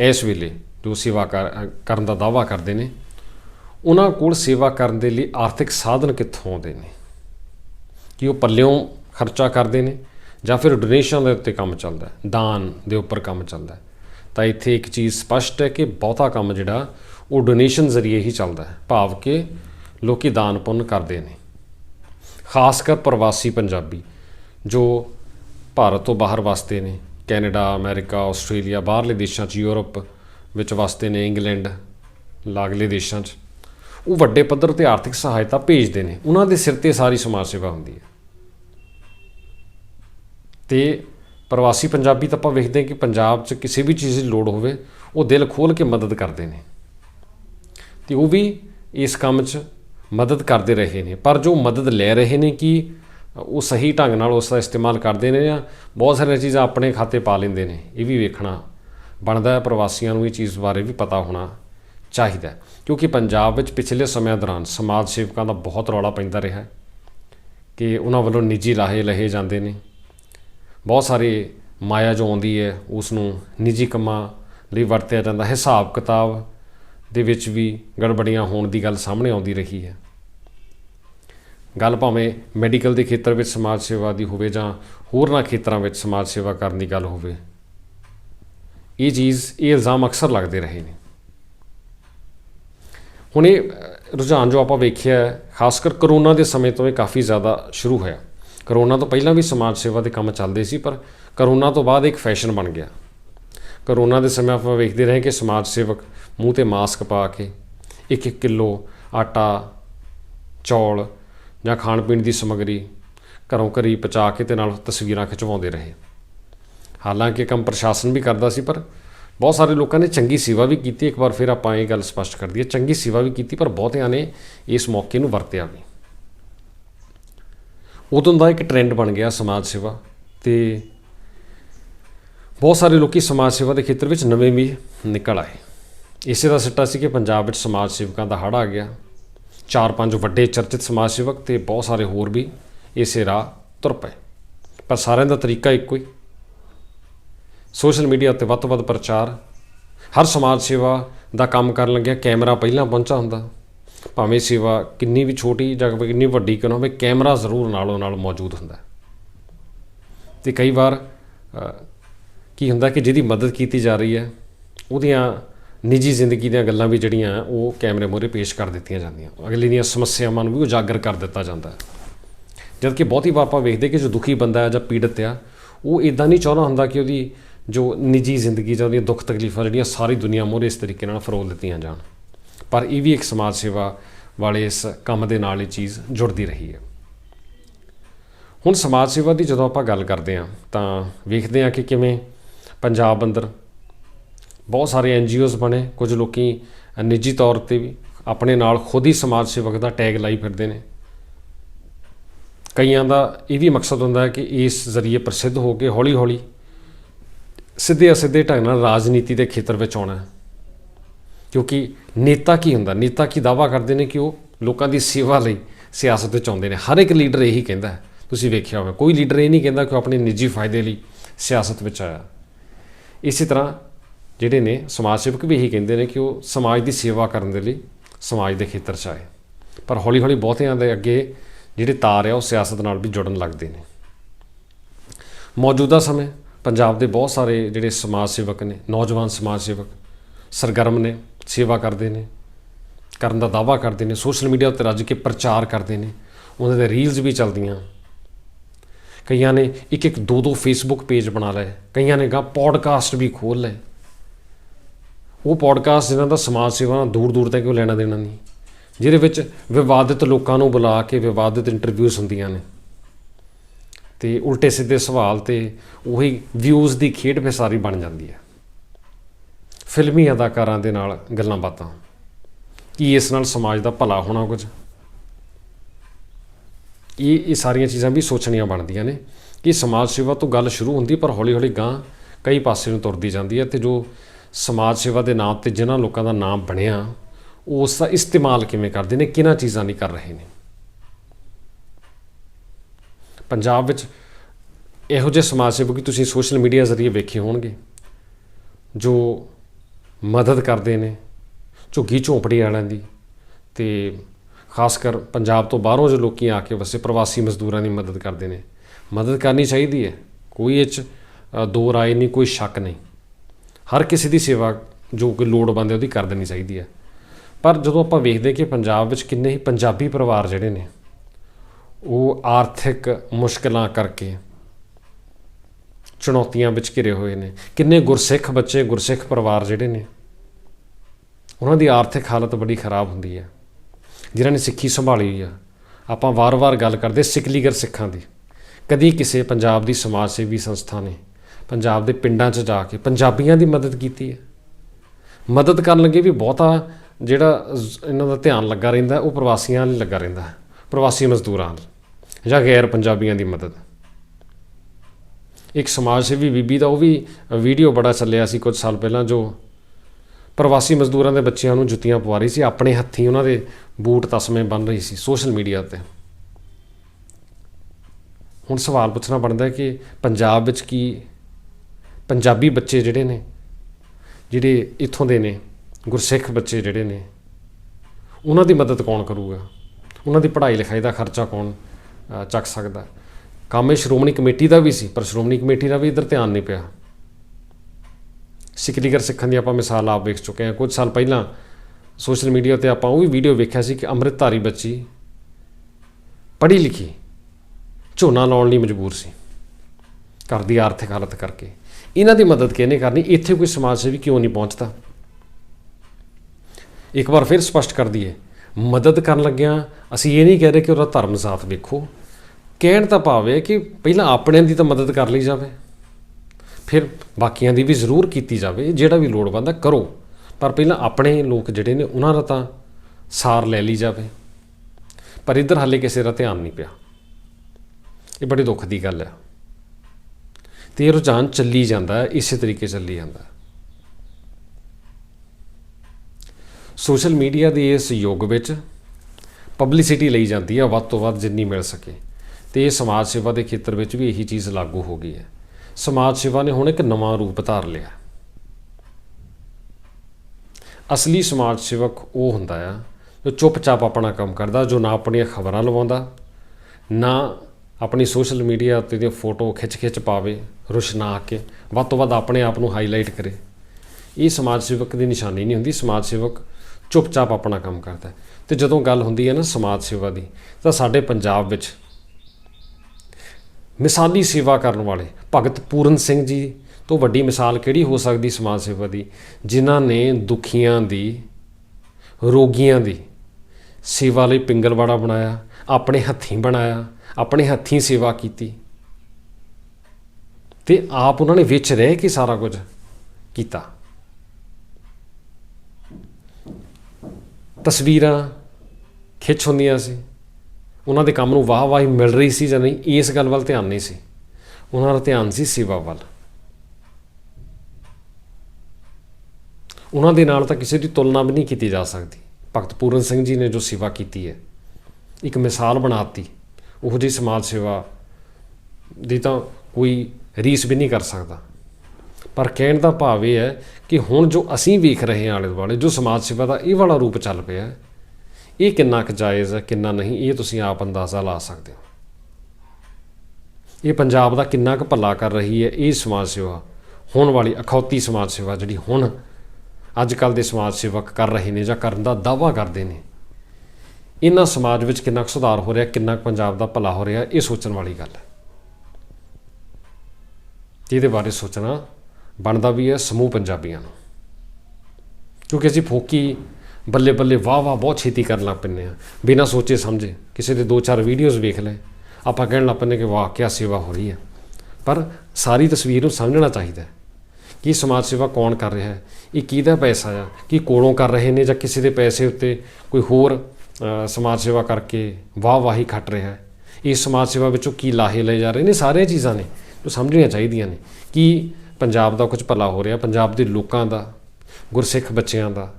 ਇਸ ਵੇਲੇ ਜੋ ਸੇਵਾ ਕਰ- ਕਰਨ ਦਾ ਦਾਅਵਾ ਕਰਦੇ ਨੇ, ਉਹਨਾਂ ਕੋਲ ਸੇਵਾ ਕਰਨ ਦੇ ਲਈ ਆਰਥਿਕ ਸਾਧਨ ਕਿੱਥੋਂ ਆਉਂਦੇ ਨੇ? ਕਿ ਉਹ ਪੱਲਿਓਂ ਖਰਚਾ ਕਰਦੇ ਨੇ ਜਾਂ ਫਿਰ ਡੋਨੇਸ਼ਨ ਦੇ ਉੱਤੇ ਕੰਮ ਚੱਲਦਾ ਦਾਨ ਦੇ ਉੱਪਰ ਕੰਮ ਚੱਲਦਾ ਤਾਂ ਇੱਥੇ ਇੱਕ ਚੀਜ਼ ਸਪਸ਼ਟ ਹੈ ਕਿ ਬਹੁਤਾ ਕੰਮ ਜਿਹੜਾ ਉਹ ਡੋਨੇਸ਼ਨ ਜ਼ਰੀਏ ਹੀ ਚੱਲਦਾ ਹੈ, ਭਾਵ ਕਿ ਲੋਕੀ ਦਾਨ ਪੁੰਨ ਕਰਦੇ ਨੇ। ਖਾਸ ਕਰ ਪ੍ਰਵਾਸੀ ਪੰਜਾਬੀ, ਜੋ ਭਾਰਤ ਤੋਂ ਬਾਹਰ ਵਸਦੇ ਨੇ, ਕੈਨੇਡਾ, ਅਮਰੀਕਾ, ਆਸਟ੍ਰੇਲੀਆ, ਬਾਹਰਲੇ ਦੇਸ਼ਾਂ 'ਚ, ਯੂਰਪ ਵਿੱਚ ਵਸਦੇ ਨੇ, ਇੰਗਲੈਂਡ, ਲਾਗਲੇ ਦੇਸ਼ਾਂ 'ਚ। ਉਹ ਵੱਡੇ ਪੱਧਰ ਤੇ ਆਰਥਿਕ ਸਹਾਇਤਾ ਭੇਜਦੇ ਨੇ। ਉਹਨਾਂ ਦੇ ਸਿਰ ਤੇ ਸਾਰੀ ਸਮਾਜ ਸੇਵਾ ਹੁੰਦੀ ਹੈ। ਤੇ ਪ੍ਰਵਾਸੀ ਪੰਜਾਬੀ ਤਾਂ ਆਪਾਂ ਵੇਖਦੇ ਹਾਂ ਕਿ ਪੰਜਾਬ 'ਚ ਕਿਸੇ ਵੀ ਚੀਜ਼ ਦੀ ਲੋੜ ਹੋਵੇ, ਉਹ ਦਿਲ ਖੋਲ ਕੇ ਮਦਦ ਕਰਦੇ ਨੇ। ਤੇ ਉਹ ਵੀ ਇਸ ਕੰਮ 'ਚ ਮਦਦ ਕਰਦੇ ਰਹੇ ਨੇ। ਪਰ ਜੋ ਮਦਦ ਲੈ ਰਹੇ ਨੇ ਕਿ, ਉਹ ਸਹੀ ਢੰਗ ਨਾਲ ਉਸ ਦਾ ਇਸਤੇਮਾਲ ਕਰਦੇ ਨੇ ਜਾਂ ਬਹੁਤ ਸਾਰੀਆਂ ਚੀਜ਼ਾਂ ਆਪਣੇ ਖਾਤੇ ਪਾ ਲੈਂਦੇ ਨੇ, ਇਹ ਵੀ ਵੇਖਣਾ ਬਣਦਾ ਹੈ। ਪ੍ਰਵਾਸੀਆਂ ਨੂੰ ਇਹ ਚੀਜ਼ ਬਾਰੇ ਵੀ ਪਤਾ ਹੋਣਾ ਚਾਹੀਦਾ ਕਿਉਂਕਿ ਪੰਜਾਬ ਵਿੱਚ ਪਿਛਲੇ ਸਮਿਆਂ ਦੌਰਾਨ ਸਮਾਜ ਸੇਵਕਾਂ ਦਾ ਬਹੁਤ ਰੌਲਾ ਪੈਂਦਾ ਰਿਹਾ ਕਿ ਉਹਨਾਂ ਵੱਲੋਂ ਨਿੱਜੀ ਲਾਹੇ ਲਹੇ ਜਾਂਦੇ ਨੇ। ਬਹੁਤ ਸਾਰੇ ਮਾਇਆ ਜੋ ਆਉਂਦੀ ਹੈ, ਉਸ ਨੂੰ ਨਿੱਜੀ ਕੰਮਾਂ ਲਈ ਵਰਤਿਆ ਜਾਂਦਾ। ਹੈ। ਹਿਸਾਬ ਕਿਤਾਬ ਦੇ ਵਿੱਚ ਵੀ ਗੜਬੜੀਆਂ ਹੋਣ ਦੀ ਗੱਲ ਸਾਹਮਣੇ ਆਉਂਦੀ ਰਹੀ ਹੈ। ਗੱਲ ਭਾਵੇਂ ਮੈਡੀਕਲ ਦੇ ਖੇਤਰ ਵਿੱਚ ਸਮਾਜ ਸੇਵਾ ਦੀ ਹੋਵੇ ਜਾਂ ਹੋਰਨਾਂ ਖੇਤਰਾਂ ਵਿੱਚ ਸਮਾਜ ਸੇਵਾ ਕਰਨ ਦੀ ਗੱਲ ਹੋਵੇ, ਇਹ ਚੀਜ਼, ਇਹ ਇਲਜ਼ਾਮ ਅਕਸਰ ਲੱਗਦੇ ਰਹੇ ਨੇ। ਹੁਣ ਇਹ ਰੁਝਾਨ ਜੋ ਆਪਾਂ ਵੇਖਿਆ ਖਾਸ ਕਰ ਕਰੋਨਾ ਦੇ ਸਮੇਂ ਤੋਂ ਇਹ ਕਾਫੀ ਜ਼ਿਆਦਾ ਸ਼ੁਰੂ ਹੋਇਆ। ਕਰੋਨਾ ਤੋਂ ਪਹਿਲਾਂ ਵੀ ਸਮਾਜ ਸੇਵਾ ਦੇ ਕੰਮ ਚੱਲਦੇ ਸੀ, ਪਰ ਕਰੋਨਾ ਤੋਂ ਬਾਅਦ ਇੱਕ ਫੈਸ਼ਨ ਬਣ ਗਿਆ। ਕਰੋਨਾ ਦੇ ਸਮੇਂ ਆਪਾਂ ਵੇਖਦੇ ਰਹੇ ਕਿ ਸਮਾਜ ਸੇਵਕ ਮੂੰਹ ਤੇ ਮਾਸਕ ਪਾ ਕੇ, ਇੱਕ ਇੱਕ ਕਿਲੋ ਆਟਾ, ਚੌਲ ਜਾਂ ਖਾਣ ਪੀਣ ਦੀ ਸਮੱਗਰੀ ਘਰੋਂ ਘਰੀ ਪਹੁੰਚਾ ਕੇ ਤੇ ਨਾਲ ਤਸਵੀਰਾਂ ਖਿਚਵਾਉਂਦੇ ਰਹੇ। ਹਾਲਾਂਕਿ ਕੰਮ ਪ੍ਰਸ਼ਾਸਨ ਵੀ ਕਰਦਾ ਸੀ, ਪਰ ਬਹੁਤ ਸਾਰੇ ਲੋਕਾਂ ਨੇ ਚੰਗੀ ਸੇਵਾ ਵੀ ਕੀਤੀ। ਇੱਕ ਵਾਰ ਫਿਰ ਆਪਾਂ ਇਹ ਗੱਲ ਸਪਸ਼ਟ ਕਰ ਦਈਏ, ਚੰਗੀ ਸੇਵਾ ਵੀ ਕੀਤੀ, ਪਰ ਬਹੁਤਿਆਂ ਨੇ ਇਸ ਮੌਕੇ ਨੂੰ ਵਰਤਿਆ ਵੀ। ਉਦੋਂ ਦਾ ਇੱਕ ਟ੍ਰੈਂਡ ਬਣ ਗਿਆ ਸਮਾਜ ਸੇਵਾ ਤੇ ਬਹੁਤ ਸਾਰੇ ਲੋਕੀ ਸਮਾਜ ਸੇਵਾ ਦੇ ਖੇਤਰ ਵਿੱਚ ਨਵੇਂ ਵੀ ਨਿਕਲ ਆਏ। ਇਸੇ ਦਾ ਸਿੱਟਾ ਸੀ ਕਿ ਪੰਜਾਬ ਵਿੱਚ ਸਮਾਜ ਸੇਵਕਾਂ ਦਾ ਹੜ ਆ ਗਿਆ। ਚਾਰ ਪੰਜ ਵੱਡੇ ਚਰਚਿਤ ਸਮਾਜ ਸੇਵਕ ਤੇ ਬਹੁਤ ਸਾਰੇ ਹੋਰ ਵੀ ਇਸੇ ਰਾਹ ਤੁਰ ਪਏ। ਪਰ ਸਾਰਿਆਂ ਦਾ ਤਰੀਕਾ ਇੱਕੋ ਹੀ। ਸੋਸ਼ਲ ਮੀਡੀਆ 'ਤੇ ਵੱਧ ਤੋਂ ਵੱਧ ਪ੍ਰਚਾਰ। ਹਰ ਸਮਾਜ ਸੇਵਾ ਦਾ ਕੰਮ ਕਰਨ ਲੱਗਿਆ ਕੈਮਰਾ ਪਹਿਲਾਂ ਪਹੁੰਚਾ ਹੁੰਦਾ। ਭਾਵੇਂ ਸੇਵਾ ਕਿੰਨੀ ਵੀ ਛੋਟੀ ਜਾਂ ਕਿੰਨੀ ਵੱਡੀ ਕਿਉਂ ਨਾ ਹੋਵੇ, ਕੈਮਰਾ ਜ਼ਰੂਰ ਨਾਲੋਂ ਨਾਲ ਮੌਜੂਦ ਹੁੰਦਾ। ਹੈ। ਤੇ ਕਈ ਵਾਰ ਕੀ ਹੁੰਦਾ ਕਿ ਜਿਹਦੀ ਮਦਦ ਕੀਤੀ ਜਾ ਰਹੀ ਹੈ, ਉਹਦੀਆਂ ਨਿੱਜੀ ਜ਼ਿੰਦਗੀ ਦੀਆਂ ਗੱਲਾਂ ਵੀ ਜਿਹੜੀਆਂ ਉਹ ਕੈਮਰੇ ਮੂਹਰੇ ਪੇਸ਼ ਕਰ ਦਿੱਤੀਆਂ ਜਾਂਦੀਆਂ। ਅਗਲੇ ਦੀਆਂ ਸਮੱਸਿਆਵਾਂ ਨੂੰ ਵੀ ਉਜਾਗਰ ਕਰ ਦਿੱਤਾ ਜਾਂਦਾ ਹੈ। ਜਦ ਕਿ ਬਹੁਤੀ ਵਾਰ ਆਪਾਂ ਵੇਖਦੇ ਕਿ ਜੋ ਦੁਖੀ ਬੰਦਾ ਹੈ ਜਾਂ ਪੀੜਤ ਆ, ਉਹ ਇਦਾਂ ਨਹੀਂ ਚਾਹੁੰਦਾ ਹੁੰਦਾ ਕਿ ਉਹਦੀ ਜੋ ਨਿੱਜੀ ਜ਼ਿੰਦਗੀ ਜਾਂ ਉਹਦੀਆਂ ਦੁੱਖ ਤਕਲੀਫਾਂ ਜਿਹੜੀਆਂ ਸਾਰੀ ਦੁਨੀਆ ਮੂਹਰੇ ਇਸ ਤਰੀਕੇ ਨਾਲ ਫਰੋਲ ਦਿੱਤੀਆਂ ਜਾਣ। ਪਰ ਇਹ ਵੀ ਇੱਕ ਸਮਾਜ ਸੇਵਾ ਵਾਲੇ ਇਸ ਕੰਮ ਦੇ ਨਾਲ ਇਹ ਚੀਜ਼ ਜੁੜਦੀ ਰਹੀ ਹੈ। ਹੁਣ ਸਮਾਜ ਸੇਵਾ ਦੀ ਜਦੋਂ ਆਪਾਂ ਗੱਲ ਕਰਦੇ ਹਾਂ, ਤਾਂ ਵੇਖਦੇ ਹਾਂ ਕਿ ਕਿਵੇਂ ਪੰਜਾਬ ਅੰਦਰ ਬਹੁਤ ਸਾਰੇ ਐਨਜੀਓਜ਼ ਬਣੇ, ਕੁਝ ਲੋਕੀ ਨਿੱਜੀ ਤੌਰ ਤੇ ਵੀ ਆਪਣੇ ਨਾਲ ਖੁਦ ਹੀ ਸਮਾਜ ਸੇਵਕ ਦਾ ਟੈਗ ਲਾਈ ਫਿਰਦੇ ਨੇ। ਕਈਆਂ ਦਾ ਇਹ ਵੀ ਮਕਸਦ ਹੁੰਦਾ ਹੈ ਕਿ ਇਸ ਜ਼ਰੀਏ ਪ੍ਰਸਿੱਧ ਹੋ ਕੇ ਹੌਲੀ-ਹੌਲੀ ਸਿੱਧੇ ਅਸਿੱਧੇ ਢੰਗ ਨਾਲ ਰਾਜਨੀਤੀ ਦੇ ਖੇਤਰ ਵਿੱਚ ਆਉਣਾ ਹੈ। ਕਿਉਂਕਿ ਨੇਤਾ ਕੀ ਹੁੰਦਾ? ਨੇਤਾ ਕੀ ਦਾਵਾ ਕਰਦੇ ਨੇ ਕਿ ਉਹ ਲੋਕਾਂ ਦੀ ਸੇਵਾ ਲਈ ਸਿਆਸਤ ਵਿੱਚ ਆਉਂਦੇ ਨੇ। ਹਰ ਇੱਕ ਲੀਡਰ ਇਹੀ ਕਹਿੰਦਾ ਹੈ। ਤੁਸੀਂ ਵੇਖਿਆ ਹੋਵੇ ਕੋਈ ਲੀਡਰ ਇਹ ਨਹੀਂ ਕਹਿੰਦਾ ਕਿ ਉਹ ਆਪਣੇ ਨਿੱਜੀ ਫਾਇਦੇ ਲਈ ਸਿਆਸਤ ਵਿੱਚ ਆਇਆ। ਇਸੇ ਤਰ੍ਹਾਂ ਜਿਹੜੇ ਨੇ ਸਮਾਜ ਸੇਵਕ ਵੀ ਇਹੀ ਕਹਿੰਦੇ ਨੇ ਕਿ ਉਹ ਸਮਾਜ ਦੀ ਸੇਵਾ ਕਰਨ ਦੇ ਲਈ ਸਮਾਜ ਦੇ ਖੇਤਰ 'ਚ ਆਏ। ਪਰ ਹੌਲੀ-ਹੌਲੀ ਬਹੁਤਿਆਂ ਦੇ ਅੱਗੇ ਜਿਹੜੇ ਤਾਰ ਆ, ਉਹ ਸਿਆਸਤ ਨਾਲ ਵੀ ਜੁੜਨ ਲੱਗਦੇ ਨੇ। ਮੌਜੂਦਾ ਸਮੇਂ, ਪੰਜਾਬ ਦੇ ਬਹੁਤ ਸਾਰੇ ਜਿਹੜੇ ਸਮਾਜ ਸੇਵਕ ਨੇ, ਨੌਜਵਾਨ ਸਮਾਜ ਸੇਵਕ, ਸਰਗਰਮ ਨੇ, ਸੇਵਾ ਕਰਦੇ ਨੇ, ਕਰਨ ਦਾ ਦਾਵਾ ਕਰਦੇ ਨੇ, ਸੋਸ਼ਲ ਮੀਡੀਆ ਉੱਤੇ ਰੱਜ ਕੇ ਪ੍ਰਚਾਰ ਕਰਦੇ ਨੇ, ਉਹਨਾਂ ਦੇ ਰੀਲਸ ਵੀ ਚੱਲਦੀਆਂ। ਕਈਆਂ ਨੇ ਇੱਕ ਇੱਕ ਦੋ ਦੋ ਫੇਸਬੁੱਕ ਪੇਜ ਬਣਾ ਲਏ, ਕਈਆਂ ਨੇ ਗਾ ਪੋਡਕਾਸਟ ਵੀ ਖੋਲ ਲਏ। ਉਹ ਪੋਡਕਾਸਟ ਜਿਨ੍ਹਾਂ ਦਾ ਸਮਾਜ ਸੇਵਾ ਨਾਲ ਦੂਰ ਦੂਰ ਤੱਕ ਕੋਈ ਲੈਣਾ ਦੇਣਾ ਨਹੀਂ, ਜਿਹਦੇ ਵਿੱਚ ਵਿਵਾਦਿਤ ਲੋਕਾਂ ਨੂੰ ਬੁਲਾ ਕੇ ਵਿਵਾਦਿਤ ਇੰਟਰਵਿਊਜ਼ ਹੁੰਦੀਆਂ ਨੇ। ਤੇ ਉਲਟੇ ਸਿੱਧੇ ਸਵਾਲ ਤੇ ਉਹੀ ਵਿਊਜ਼ ਦੀ ਖੇਡ ਫੇ ਸਾਰੀ ਬਣ ਜਾਂਦੀ ਹੈ। ਫਿਲਮੀ ਅਦਾਕਾਰਾਂ ਦੇ ਨਾਲ ਗੱਲਾਂ ਬਾਤਾਂ। ਕੀ ਇਸ ਨਾਲ ਸਮਾਜ ਦਾ ਭਲਾ ਹੋਣਾ ਕੁਝ? ਇਹ ਇਹ ਸਾਰੀਆਂ ਚੀਜ਼ਾਂ ਵੀ ਸੋਚਣੀਆਂ ਬਣਦੀਆਂ ਨੇ ਕਿ ਸਮਾਜ ਸੇਵਾ ਤੋਂ ਗੱਲ ਸ਼ੁਰੂ ਹੁੰਦੀ ਪਰ ਹੌਲੀ ਹੌਲੀ ਗਾਂ ਕਈ ਪਾਸੇ ਨੂੰ ਤੁਰਦੀ ਜਾਂਦੀ ਹੈ ਤੇ ਜੋ ਸਮਾਜ ਸੇਵਾ ਦੇ ਨਾਮ ਤੇ ਜਿਨ੍ਹਾਂ ਲੋਕਾਂ ਦਾ ਨਾਮ ਬਣਿਆ ਉਹ ਉਸ ਦਾ ਇਸਤੇਮਾਲ ਕਿਵੇਂ ਕਰਦੇ ਨੇ, ਕਿਹਨਾਂ ਚੀਜ਼ਾਂ ਨਹੀਂ ਕਰ ਰਹੇ ਨੇ? ਪੰਜਾਬ ਵਿੱਚ ਇਹੋ ਜਿਹੇ ਸਮਾਜ ਸੇਵਕ ਤੁਸੀਂ ਸੋਸ਼ਲ ਮੀਡੀਆ ਜ਼ਰੀਏ ਵੇਖੇ ਹੋਣਗੇ, ਜੋ ਮਦਦ ਕਰਦੇ ਨੇ, ਝੁੱਗੀ ਝੋਂਪੜੀ ਵਾਲਿਆਂ ਦੀ ਤੇ ਖਾਸ ਕਰ ਪੰਜਾਬ ਤੋਂ ਬਾਹਰੋਂ ਜੋ ਲੋਕੀ ਆ ਕੇ ਵਸੇ ਪ੍ਰਵਾਸੀ ਮਜ਼ਦੂਰਾਂ ਦੀ ਮਦਦ ਕਰਦੇ ਨੇ। ਮਦਦ ਕਰਨੀ ਚਾਹੀਦੀ ਹੈ, ਕੋਈ ਇਹ 'ਚ ਦੋ ਰਾਏ ਨਹੀਂ, ਕੋਈ ਸ਼ੱਕ ਨਹੀਂ। ਹਰ ਕਿਸੇ ਦੀ ਸੇਵਾ ਜੋ ਕਿ ਲੋੜਵੰਦ ਹੈ ਉਹਦੀ ਕਰ ਦੇਣੀ ਚਾਹੀਦੀ ਹੈ। ਪਰ ਜਦੋਂ ਆਪਾਂ ਵੇਖਦੇ ਕਿ ਪੰਜਾਬ ਵਿੱਚ ਕਿੰਨੇ ਹੀ ਪੰਜਾਬੀ ਪਰਿਵਾਰ ਜਿਹੜੇ ਨੇ, ਉਹ ਆਰਥਿਕ ਮੁਸ਼ਕਲਾਂ ਕਰਕੇ ਚੁਣੌਤੀਆਂ ਵਿੱਚ ਘਿਰੇ ਹੋਏ ਨੇ। ਕਿੰਨੇ ਗੁਰਸਿੱਖ ਬੱਚੇ, ਗੁਰਸਿੱਖ ਪਰਿਵਾਰ ਜਿਹੜੇ ਨੇ, ਉਹਨਾਂ ਦੀ ਆਰਥਿਕ ਹਾਲਤ ਬੜੀ ਖਰਾਬ ਹੁੰਦੀ ਹੈ। ਜਿਨ੍ਹਾਂ ਨੇ ਸਿੱਖੀ ਸੰਭਾਲੀ ਆ। ਆਪਾਂ ਵਾਰ-ਵਾਰ ਗੱਲ ਕਰਦੇ ਸਿਕਲੀਗਰ ਸਿੱਖਾਂ ਦੀ। ਕਦੀ ਕਿਸੇ ਪੰਜਾਬ ਦੀ ਸਮਾਜ ਸੇਵੀ ਸੰਸਥਾ ਨੇ ਪੰਜਾਬ ਦੇ ਪਿੰਡਾਂ 'ਚ ਜਾ ਕੇ ਪੰਜਾਬੀਆਂ ਦੀ ਮਦਦ ਕੀਤੀ ਹੈ। ਮਦਦ ਕਰਨ ਲੱਗੇ ਵੀ ਬਹੁਤਾ ਜਿਹੜਾ ਇਹਨਾਂ ਦਾ ਧਿਆਨ ਲੱਗਾ ਰਹਿੰਦਾ, ਉਹ ਪ੍ਰਵਾਸੀਆਂ ਲਈ ਲੱਗਾ ਰਹਿੰਦਾ ਪ੍ਰਵਾਸੀ ਮਜ਼ਦੂਰਾਂ ਜਾਂ ਗੈਰ ਪੰਜਾਬੀਆਂ ਦੀ ਮਦਦ। ਇੱਕ ਸਮਾਜ ਸੇਵੀ ਬੀਬੀ ਦਾ ਉਹ ਵੀ ਵੀਡੀਓ ਬੜਾ ਚੱਲਿਆ ਸੀ ਕੁਝ ਸਾਲ ਪਹਿਲਾਂ ਜੋ ਪ੍ਰਵਾਸੀ ਮਜ਼ਦੂਰਾਂ ਦੇ ਬੱਚਿਆਂ ਨੂੰ ਜੁੱਤੀਆਂ ਪਵਾ ਰਹੀ ਸੀ, ਆਪਣੇ ਹੱਥੀਂ ਉਹਨਾਂ ਦੇ ਬੂਟ ਤਸਮੇ ਬਣ ਰਹੀ ਸੀ ਸੋਸ਼ਲ ਮੀਡੀਆ ਤੇ ਹੁਣ ਸਵਾਲ ਪੁੱਛਣਾ ਬਣਦਾ ਹੈ ਕਿ ਪੰਜਾਬ ਵਿੱਚ ਕੀ ਪੰਜਾਬੀ ਬੱਚੇ ਜਿਹੜੇ ਨੇ, ਜਿਹੜੇ ਇੱਥੋਂ ਦੇ ਨੇ, ਗੁਰਸਿੱਖ ਬੱਚੇ ਜਿਹੜੇ ਨੇ, ਉਹਨਾਂ ਦੀ ਮਦਦ ਕੌਣ ਕਰੂਗਾ? ਉਹਨਾਂ ਦੀ ਪੜ੍ਹਾਈ ਲਿਖਾਈ ਦਾ ਖਰਚਾ ਕੌਣ ਚੱਕ ਸਕਦਾ? ਕੰਮ ਇਹ ਸ਼੍ਰੋਮਣੀ ਕਮੇਟੀ ਦਾ ਵੀ ਸੀ, ਪਰ ਸ਼੍ਰੋਮਣੀ ਕਮੇਟੀ ਦਾ ਵੀ ਇਧਰ ਧਿਆਨ ਨਹੀਂ ਪਿਆ। ਸਿੱਖਲੀਗਰ ਸਿੱਖਾਂ ਦੀ ਆਪਾਂ ਮਿਸਾਲ ਆਪ ਵੇਖ ਚੁੱਕੇ ਹਾਂ। ਕੁਝ ਸਾਲ ਪਹਿਲਾਂ ਸੋਸ਼ਲ ਮੀਡੀਆ ਤੇ ਆਪਾਂ ਉਹ ਵੀ ਵੀਡੀਓ ਵੇਖਿਆ ਸੀ ਕਿ ਅੰਮ੍ਰਿਤਧਾਰੀ ਬੱਚੀ ਪੜ੍ਹੀ ਲਿਖੀ, ਝੋਨਾ ਲਾਉਣ ਲਈ ਮਜਬੂਰ ਸੀ। ਘਰ ਦੀ ਆਰਥਿਕ ਹਾਲਤ ਕਰਕੇ। ਇਹਨਾਂ ਦੀ ਮਦਦ ਕਿਹਨੇ ਕਰਨੀ? ਇੱਥੇ ਕੋਈ ਸਮਾਜ ਸੇਵੀ ਕਿਉਂ ਨਹੀਂ ਪਹੁੰਚਦਾ? ਇੱਕ ਵਾਰ ਫਿਰ ਸਪਸ਼ਟ ਕਰ ਦਈਏ। ਮਦਦ ਕਰਨ ਲੱਗਿਆਂ ਅਸੀਂ ਇਹ ਨਹੀਂ ਕਹਿ ਰਹੇ ਕਿ ਉਹਦਾ ਧਰਮ ਸਾਥ ਵੇਖੋ ਕਹਿਣ ਤਾਂ ਭਾਵੇਂ ਕਿ ਪਹਿਲਾਂ ਆਪਣਿਆਂ ਦੀ ਤਾਂ ਮਦਦ ਕਰ ਲਈ ਜਾਵੇ। ਫਿਰ ਬਾਕੀਆਂ ਦੀ ਵੀ ਜ਼ਰੂਰ ਕੀਤੀ ਜਾਵੇ। ਜਿਹੜਾ ਵੀ ਲੋੜਵੰਦ ਹੈ, ਕਰੋ। ਪਰ ਪਹਿਲਾਂ ਆਪਣੇ ਲੋਕ ਜਿਹੜੇ ਨੇ, ਉਹਨਾਂ ਦਾ ਤਾਂ ਸਾਰ ਲੈ ਲਈ ਜਾਵੇ। ਪਰ ਇੱਧਰ ਹਾਲੇ ਕਿਸੇ ਦਾ ਧਿਆਨ ਨਹੀਂ ਪਿਆ। ਇਹ ਬੜੀ ਦੁੱਖ ਦੀ ਗੱਲ ਹੈ। ਤੇ ਇਹ ਰੁਝਾਨ ਚੱਲੀ ਜਾਂਦਾ, ਇਸੇ ਤਰੀਕੇ ਚੱਲੀ ਜਾਂਦਾ। ਸੋਸ਼ਲ ਮੀਡੀਆ ਦੇ ਇਸ ਯੁੱਗ ਵਿੱਚ ਪਬਲਿਸਿਟੀ ਲਈ ਜਾਂਦੀ ਹੈ ਵੱਧ ਤੋਂ ਵੱਧ ਜਿੰਨੀ ਮਿਲ ਸਕੇ ਤੇ ਇਹ ਸਮਾਜ ਸੇਵਾ ਦੇ ਖੇਤਰ ਵਿੱਚ ਵੀ ਇਹੀ ਚੀਜ਼ ਲਾਗੂ ਹੋ ਗਈ ਹੈ। ਸਮਾਜ ਸੇਵਾ ਨੇ ਹੁਣ ਇੱਕ ਨਵਾਂ ਰੂਪ ਧਾਰ ਲਿਆ। ਅਸਲੀ ਸਮਾਜ ਸੇਵਕ ਉਹ ਹੁੰਦਾ ਆ ਜੋ ਚੁੱਪਚਾਪ ਆਪਣਾ ਕੰਮ ਕਰਦਾ, ਜੋ ਨਾ ਆਪਣੀਆਂ ਖਬਰਾਂ ਲਵਾਉਂਦਾ, ਨਾ ਆਪਣੀ ਸੋਸ਼ਲ ਮੀਡੀਆ 'ਤੇ ਦੀਆਂ ਫੋਟੋ ਖਿੱਚ-ਖਿੱਚ ਪਾਵੇ ਰੁਸ਼ਨਾ ਕੇ ਵੱਧ ਤੋਂ ਵੱਧ ਆਪਣੇ ਆਪ ਨੂੰ ਹਾਈਲਾਈਟ ਕਰੇ। ਇਹ ਸਮਾਜ ਸੇਵਕ ਦੀ ਨਿਸ਼ਾਨੀ ਨਹੀਂ ਹੁੰਦੀ, ਸਮਾਜ ਸੇਵਕ ਚੁੱਪਚਾਪ ਆਪਣਾ ਕੰਮ ਕਰਦਾ ਹੈ। ਤੇ ਜਦੋਂ ਗੱਲ ਹੁੰਦੀ ਹੈ ਨਾ ਸਮਾਜ ਸੇਵਾ ਦੀ, ਤਾਂ ਸਾਡੇ ਪੰਜਾਬ ਵਿੱਚ ਮਿਸਾਲੀ ਸੇਵਾ ਕਰਨ ਵਾਲੇ ਭਗਤ ਪੂਰਨ ਸਿੰਘ ਜੀ ਤੋਂ ਵੱਡੀ ਮਿਸਾਲ ਕਿਹੜੀ ਹੋ ਸਕਦੀ ਸਮਾਜ ਸੇਵਾ ਦੀ? ਜਿਨ੍ਹਾਂ ਨੇ ਦੁਖੀਆਂ ਦੀ, ਰੋਗੀਆਂ ਦੀ ਸੇਵਾ ਲਈ ਪਿੰਗਲਵਾੜਾ ਬਣਾਇਆ, ਆਪਣੇ ਹੱਥੀਂ ਬਣਾਇਆ, ਆਪਣੇ ਹੱਥੀਂ ਸੇਵਾ ਕੀਤੀ। ਤੇ ਆਪ ਉਹਨਾਂ ਨੇ ਵਿੱਚ ਰਹਿ ਕੇ ਸਾਰਾ ਕੁਝ ਕੀਤਾ। ਤਸਵੀਰਾਂ ਖਿੱਚ ਹੁੰਦੀਆਂ ਸੀ। ਉਹਨਾਂ ਦੇ ਕੰਮ ਨੂੰ ਵਾਹ ਵਾਹ ਮਿਲ ਰਹੀ ਸੀ ਜਾਂ ਨਹੀਂ, ਇਸ ਗੱਲ ਵੱਲ ਧਿਆਨ ਨਹੀਂ ਸੀ। ਉਹਨਾਂ ਦਾ ਧਿਆਨ ਸੀ ਸੇਵਾ ਵੱਲ। ਉਹਨਾਂ ਦੇ ਨਾਲ ਤਾਂ ਕਿਸੇ ਦੀ ਤੁਲਨਾ ਵੀ ਨਹੀਂ ਕੀਤੀ ਜਾ ਸਕਦੀ। ਭਗਤ ਪੂਰਨ ਸਿੰਘ ਜੀ ਨੇ ਜੋ ਸੇਵਾ ਕੀਤੀ ਹੈ, ਇੱਕ ਮਿਸਾਲ ਬਣਾਤੀ। ਉਹ ਜਿਹੀ ਸਮਾਜ ਸੇਵਾ ਦੀ ਤਾਂ ਕੋਈ ਰੀਸ ਵੀ ਨਹੀਂ ਕਰ ਸਕਦਾ। ਪਰ ਕਹਿਣ ਦਾ ਭਾਵ ਇਹ ਹੈ ਕਿ ਹੁਣ ਜੋ ਅਸੀਂ ਵੇਖ ਰਹੇ ਹਾਂ ਆਲੇ ਦੁਆਲੇ, ਜੋ ਸਮਾਜ ਸੇਵਾ ਦਾ ਇਹ ਵਾਲਾ ਰੂਪ ਚੱਲ ਪਿਆ ਹੈ ਇਹ ਕਿੰਨਾ ਕੁ ਜਾਇਜ਼ ਹੈ, ਕਿੰਨਾ ਨਹੀਂ, ਇਹ ਤੁਸੀਂ ਆਪ ਅੰਦਾਜ਼ਾ ਲਾ ਸਕਦੇ ਹੋ। ਇਹ ਪੰਜਾਬ ਦਾ ਕਿੰਨਾ ਕੁ ਭਲਾ ਕਰ ਰਹੀ ਹੈ, ਇਹ ਸਮਾਜ ਸੇਵਾ, ਹੋਣ ਵਾਲੀ ਅਖੌਤੀ ਸਮਾਜ ਸੇਵਾ ਜਿਹੜੀ ਹੁਣ ਅੱਜ ਕੱਲ ਦੇ ਸਮਾਜ ਸੇਵਕ ਕਰ ਰਹੇ ਨੇ ਜਾਂ ਕਰਨ ਦਾ ਦਾਵਾ ਕਰਦੇ ਨੇ, ਇਹਨਾਂ ਸਮਾਜ ਵਿੱਚ ਕਿੰਨਾ ਕੁ ਸੁਧਾਰ ਹੋ ਰਿਹਾ, ਕਿੰਨਾ ਕੁ ਪੰਜਾਬ ਦਾ ਭਲਾ ਹੋ ਰਿਹਾ, ਇਹ ਸੋਚਣ ਵਾਲੀ ਗੱਲ ਹੈ। ਤੇ ਇਹਦੇ ਬਾਰੇ ਸੋਚਣਾ ਬਣਦਾ ਵੀ ਹੈ ਸਮੂਹ ਪੰਜਾਬੀਆਂ ਨੂੰ। ਕਿਉਂਕਿ ਅਸੀਂ ਫੋਕੀ ਬੱਲੇ ਬੱਲੇ ਵਾਹ ਵਾਹ ਬਹੁਤ ਛੇਤੀ ਕਰਨ ਲੱਗ ਪੈਂਦੇ ਆ ਬਿਨਾਂ ਸੋਚੇ ਸਮਝੇ ਕਿਸੇ ਦੇ ਦੋ ਚਾਰ ਵੀਡੀਓਜ਼ ਵੇਖ ਲੈ ਆਪਾਂ ਕਹਿਣ ਲੱਗ ਪੈਂਦੇ ਕਿ ਵਾਹ ਕੀ ਸੇਵਾ ਹੋ ਰਹੀ ਹੈ। ਪਰ ਸਾਰੀ ਤਸਵੀਰ ਨੂੰ ਸਮਝਣਾ ਚਾਹੀਦਾ ਹੈ ਕੀ ਸਮਾਜ ਸੇਵਾ ਕੌਣ ਕਰ ਰਿਹਾ ਹੈ, ਇਹ ਕਿਹਦਾ ਪੈਸਾ ਆ, ਕੀ ਕੋਲੋਂ ਕਰ ਰਹੇ ਨੇ ਜਾਂ ਕਿਸੇ ਦੇ ਪੈਸੇ ਉੱਤੇ ਕੋਈ ਹੋਰ ਸਮਾਜ ਸੇਵਾ ਕਰਕੇ ਵਾਹ ਵਾਹੀ ਖੱਟ ਰਿਹਾ ਹੈ। ਇਸ ਸਮਾਜ ਸੇਵਾ ਵਿੱਚੋਂ ਕੀ ਲਾਹੇ ਲਏ ਜਾ ਰਹੇ ਨੇ, ਸਾਰੀਆਂ ਚੀਜ਼ਾਂ ਨੇ। ਜੋ ਸਮਝਣੀਆਂ ਚਾਹੀਦੀਆਂ ਨੇ, ਕਿ ਪੰਜਾਬ ਦਾ ਕੁਝ ਭਲਾ ਹੋ ਰਿਹਾ, ਪੰਜਾਬ ਦੇ ਲੋਕਾਂ ਦਾ, ਗੁਰਸਿੱਖ ਬੱਚਿਆਂ ਦਾ,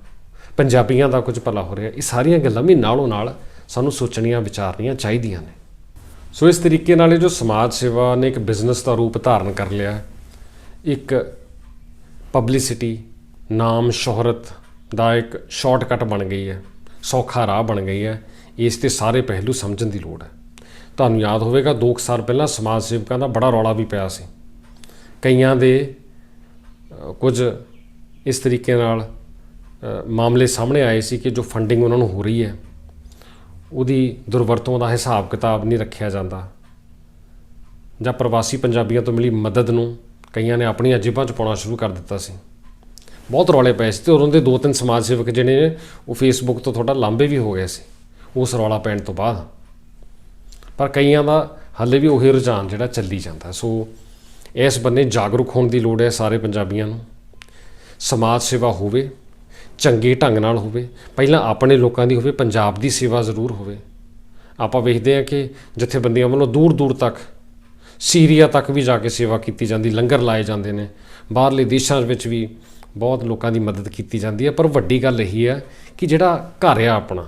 ਪੰਜਾਬੀਆਂ ਦਾ ਕੁਝ ਭਲਾ ਹੋ ਰਿਹਾ, ਇਹ ਸਾਰੀਆਂ ਗੱਲਾਂ ਵੀ ਨਾਲੋਂ ਨਾਲ ਸਾਨੂੰ ਸੋਚਣੀਆਂ, ਵਿਚਾਰਨੀਆਂ ਚਾਹੀਦੀਆਂ ਨੇ। ਸੋ ਇਸ ਤਰੀਕੇ ਨਾਲ ਇਹ ਜੋ ਸਮਾਜ ਸੇਵਾ ਨੇ ਇੱਕ ਬਿਜ਼ਨਸ ਦਾ ਰੂਪ ਧਾਰਨ ਕਰ ਲਿਆ, ਇੱਕ ਪਬਲਿਸਿਟੀ, ਨਾਮ ਸ਼ੋਹਰਤ ਦਾ ਇੱਕ ਸ਼ਾਰਟਕਟ ਬਣ ਗਈ ਹੈ, ਸੌਖਾ ਰਾਹ ਬਣ ਗਈ ਹੈ, ਇਸ ਤੇ ਸਾਰੇ ਪਹਿਲੂ ਸਮਝਣ ਦੀ ਲੋੜ ਹੈ। ਤੁਹਾਨੂੰ ਯਾਦ ਹੋਵੇਗਾ 2 ਸਾਲ ਪਹਿਲਾਂ ਸਮਾਜ ਸੇਵਕਾਂ ਦਾ ਬੜਾ ਰੌਲਾ ਵੀ ਪਿਆ ਸੀ। ਕਈਆਂ ਦੇ ਕੁਝ ਇਸ ਤਰੀਕੇ ਨਾਲ ਮਾਮਲੇ ਸਾਹਮਣੇ ਆਏ ਸੀ ਕਿ ਜੋ ਫੰਡਿੰਗ ਉਹਨਾਂ ਨੂੰ ਹੋ ਰਹੀ ਹੈ, ਉਹਦੀ ਦੁਰਵਰਤੋਂ ਦਾ ਹਿਸਾਬ ਕਿਤਾਬ ਨਹੀਂ ਰੱਖਿਆ ਜਾਂਦਾ। ਜਾਂ ਪ੍ਰਵਾਸੀ ਪੰਜਾਬੀਆਂ ਤੋਂ ਮਿਲੀ ਮਦਦ ਨੂੰ ਕਈਆਂ ਨੇ ਆਪਣੀਆਂ ਜੇਬਾਂ 'ਚ ਪਾਉਣਾ ਸ਼ੁਰੂ ਕਰ ਦਿੱਤਾ ਸੀ। ਬਹੁਤ ਰੌਲੇ ਪਏ ਸੀ ਤੇ ਉਦੋਂ ਦੇ ਦੋ ਤਿੰਨ ਸਮਾਜ ਸੇਵਕ ਜਿਹੜੇ ਨੇ, ਉਹ ਫੇਸਬੁੱਕ ਤੋਂ ਥੋੜਾ ਲਾਂਬੇ ਵੀ ਹੋ ਗਏ ਸੀ। ਉਸ ਰੌਲਾ ਪੈਣ ਤੋਂ ਬਾਅਦ ਪਰ ਕਈਆਂ ਦਾ ਹਾਲੇ ਵੀ ਉਹੀ ਰੁਝਾਨ ਜਿਹੜਾ ਚੱਲੀ ਜਾਂਦਾ। ਸੋ ਇਸ ਬੰਨੇ ਜਾਗਰੂਕ ਹੋਣ ਦੀ ਲੋੜ ਹੈ ਸਾਰੇ ਪੰਜਾਬੀਆਂ ਨੂੰ। ਸਮਾਜ ਸੇਵਾ ਹੋਵੇ, ਚੰਗੇ ਢੰਗ ਨਾਲ ਹੋਵੇ, ਪਹਿਲਾਂ ਆਪਣੇ ਲੋਕਾਂ ਦੀ ਹੋਵੇ, ਪੰਜਾਬ ਦੀ ਸੇਵਾ ਜ਼ਰੂਰ ਹੋਵੇ। ਆਪਾਂ ਵੇਖਦੇ ਹਾਂ ਕਿ ਜਥੇਬੰਦੀਆਂ ਵੱਲੋਂ ਦੂਰ ਦੂਰ ਤੱਕ, ਸੀਰੀਆ ਤੱਕ ਵੀ ਜਾ ਕੇ ਸੇਵਾ ਕੀਤੀ ਜਾਂਦੀ, ਲੰਗਰ ਲਾਏ ਜਾਂਦੇ ਨੇ। ਬਾਹਰਲੇ ਦੇਸ਼ਾਂ ਵਿੱਚ ਵੀ ਬਹੁਤ ਲੋਕਾਂ ਦੀ ਮਦਦ ਕੀਤੀ ਜਾਂਦੀ ਹੈ। ਪਰ ਵੱਡੀ ਗੱਲ ਇਹੀ ਹੈ ਕਿ ਜਿਹੜਾ ਘਰ ਆ ਆਪਣਾ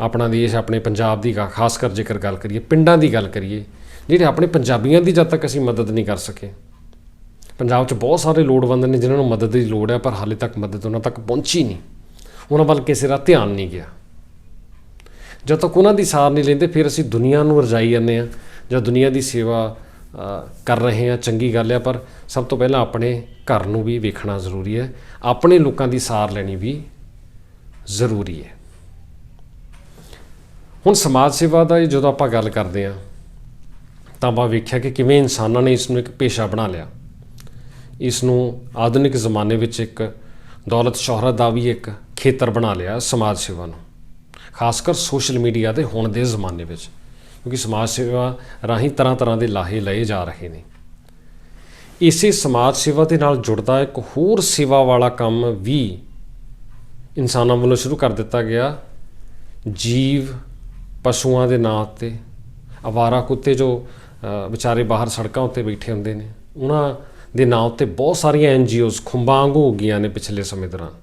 ਆਪਣਾ ਦੇਸ਼ ਆਪਣੇ ਪੰਜਾਬ ਦੀ ਗਾ- ਖਾਸ ਕਰ ਜੇਕਰ ਗੱਲ ਕਰੀਏ, ਪਿੰਡਾਂ ਦੀ ਗੱਲ ਕਰੀਏ, ਜਿਹੜੇ ਆਪਣੇ ਪੰਜਾਬੀਆਂ ਦੀ ਜਦ ਤੱਕ ਅਸੀਂ ਮਦਦ ਨਹੀਂ ਕਰ ਸਕੇ। ਪੰਜਾਬ 'ਚ ਬਹੁਤ ਸਾਰੇ ਲੋੜਵੰਦ ਨੇ ਜਿਨ੍ਹਾਂ ਨੂੰ ਮਦਦ ਦੀ ਲੋੜ ਹੈ, ਪਰ ਹਾਲੇ ਤੱਕ ਮਦਦ ਉਹਨਾਂ ਤੱਕ ਪਹੁੰਚੀ ਨਹੀਂ। ਉਹਨਾਂ ਵੱਲ ਕਿਸੇ ਦਾ ਧਿਆਨ ਨਹੀਂ ਗਿਆ। ਜਦ ਤੱਕ ਉਹਨਾਂ ਦੀ ਸਾਰ ਨਹੀਂ ਲੈਂਦੇ, ਫਿਰ ਅਸੀਂ ਦੁਨੀਆ ਨੂੰ ਰਜਾਈ ਜਾਂਦੇ ਆ ਜਾਂ ਦੁਨੀਆ ਦੀ ਸੇਵਾ ਕਰ ਰਹੇ ਆ ਚੰਗੀ ਗੱਲ ਹੈ, ਪਰ ਸਭ ਤੋਂ ਪਹਿਲਾਂ ਆਪਣੇ ਘਰ ਨੂੰ ਵੀ ਵੇਖਣਾ ਜ਼ਰੂਰੀ ਹੈ। ਆਪਣੇ ਲੋਕਾਂ ਦੀ ਸਾਰ ਲੈਣੀ ਵੀ ਜ਼ਰੂਰੀ ਹੈ। ਹੁਣ ਸਮਾਜ ਸੇਵਾ ਦਾ ਜਦੋਂ ਆਪਾਂ ਗੱਲ ਕਰਦੇ ਆ ਤਾਂ ਆਪਾਂ ਵੇਖਿਆ ਕਿ ਕਿਵੇਂ ਇਨਸਾਨਾਂ ਨੇ ਇਸ ਨੂੰ ਇੱਕ ਪੇਸ਼ਾ ਬਣਾ ਲਿਆ। ਇਸ ਨੂੰ ਆਧੁਨਿਕ ਜ਼ਮਾਨੇ ਵਿੱਚ ਇੱਕ ਦੌਲਤ ਸ਼ੋਹਰਤ ਦਾ ਵੀ ਇੱਕ ਖੇਤਰ ਬਣਾ ਲਿਆ ਸਮਾਜ ਸੇਵਾ ਨੂੰ। ਖਾਸ ਕਰ ਸੋਸ਼ਲ ਮੀਡੀਆ ਦੇ ਹੁਣ ਦੇ ਜ਼ਮਾਨੇ ਵਿੱਚ, ਕਿਉਂਕਿ ਸਮਾਜ ਸੇਵਾ ਰਾਹੀਂ ਤਰ੍ਹਾਂ ਤਰ੍ਹਾਂ ਦੇ ਲਾਹੇ ਲਏ ਜਾ ਰਹੇ ਨੇ। ਇਸੇ ਸਮਾਜ ਸੇਵਾ ਦੇ ਨਾਲ ਜੁੜਦਾ ਇੱਕ ਹੋਰ ਸੇਵਾ ਵਾਲਾ ਕੰਮ ਵੀ ਇਨਸਾਨਾਂ ਵੱਲੋਂ ਸ਼ੁਰੂ ਕਰ ਦਿੱਤਾ ਗਿਆ। ਜੀਵ ਪਸ਼ੂਆਂ ਦੇ ਨਾਂ ਉੱਤੇ ਅਵਾਰਾ ਕੁੱਤੇ ਜੋ ਵਿਚਾਰੇ ਬਾਹਰ ਸੜਕਾਂ ਉੱਤੇ ਬੈਠੇ ਹੁੰਦੇ ਨੇ, ਉਹਨਾਂ ਦੇ ਨਾਂ ਉੱਤੇ ਬਹੁਤ ਸਾਰੀਆਂ ਐਨਜੀਓਜ਼ ਖੁੰਬਾਂ ਵਾਂਗੂ ਹੋ ਗਈਆਂ ਨੇ ਪਿਛਲੇ ਸਮੇਂ ਦੌਰਾਨ।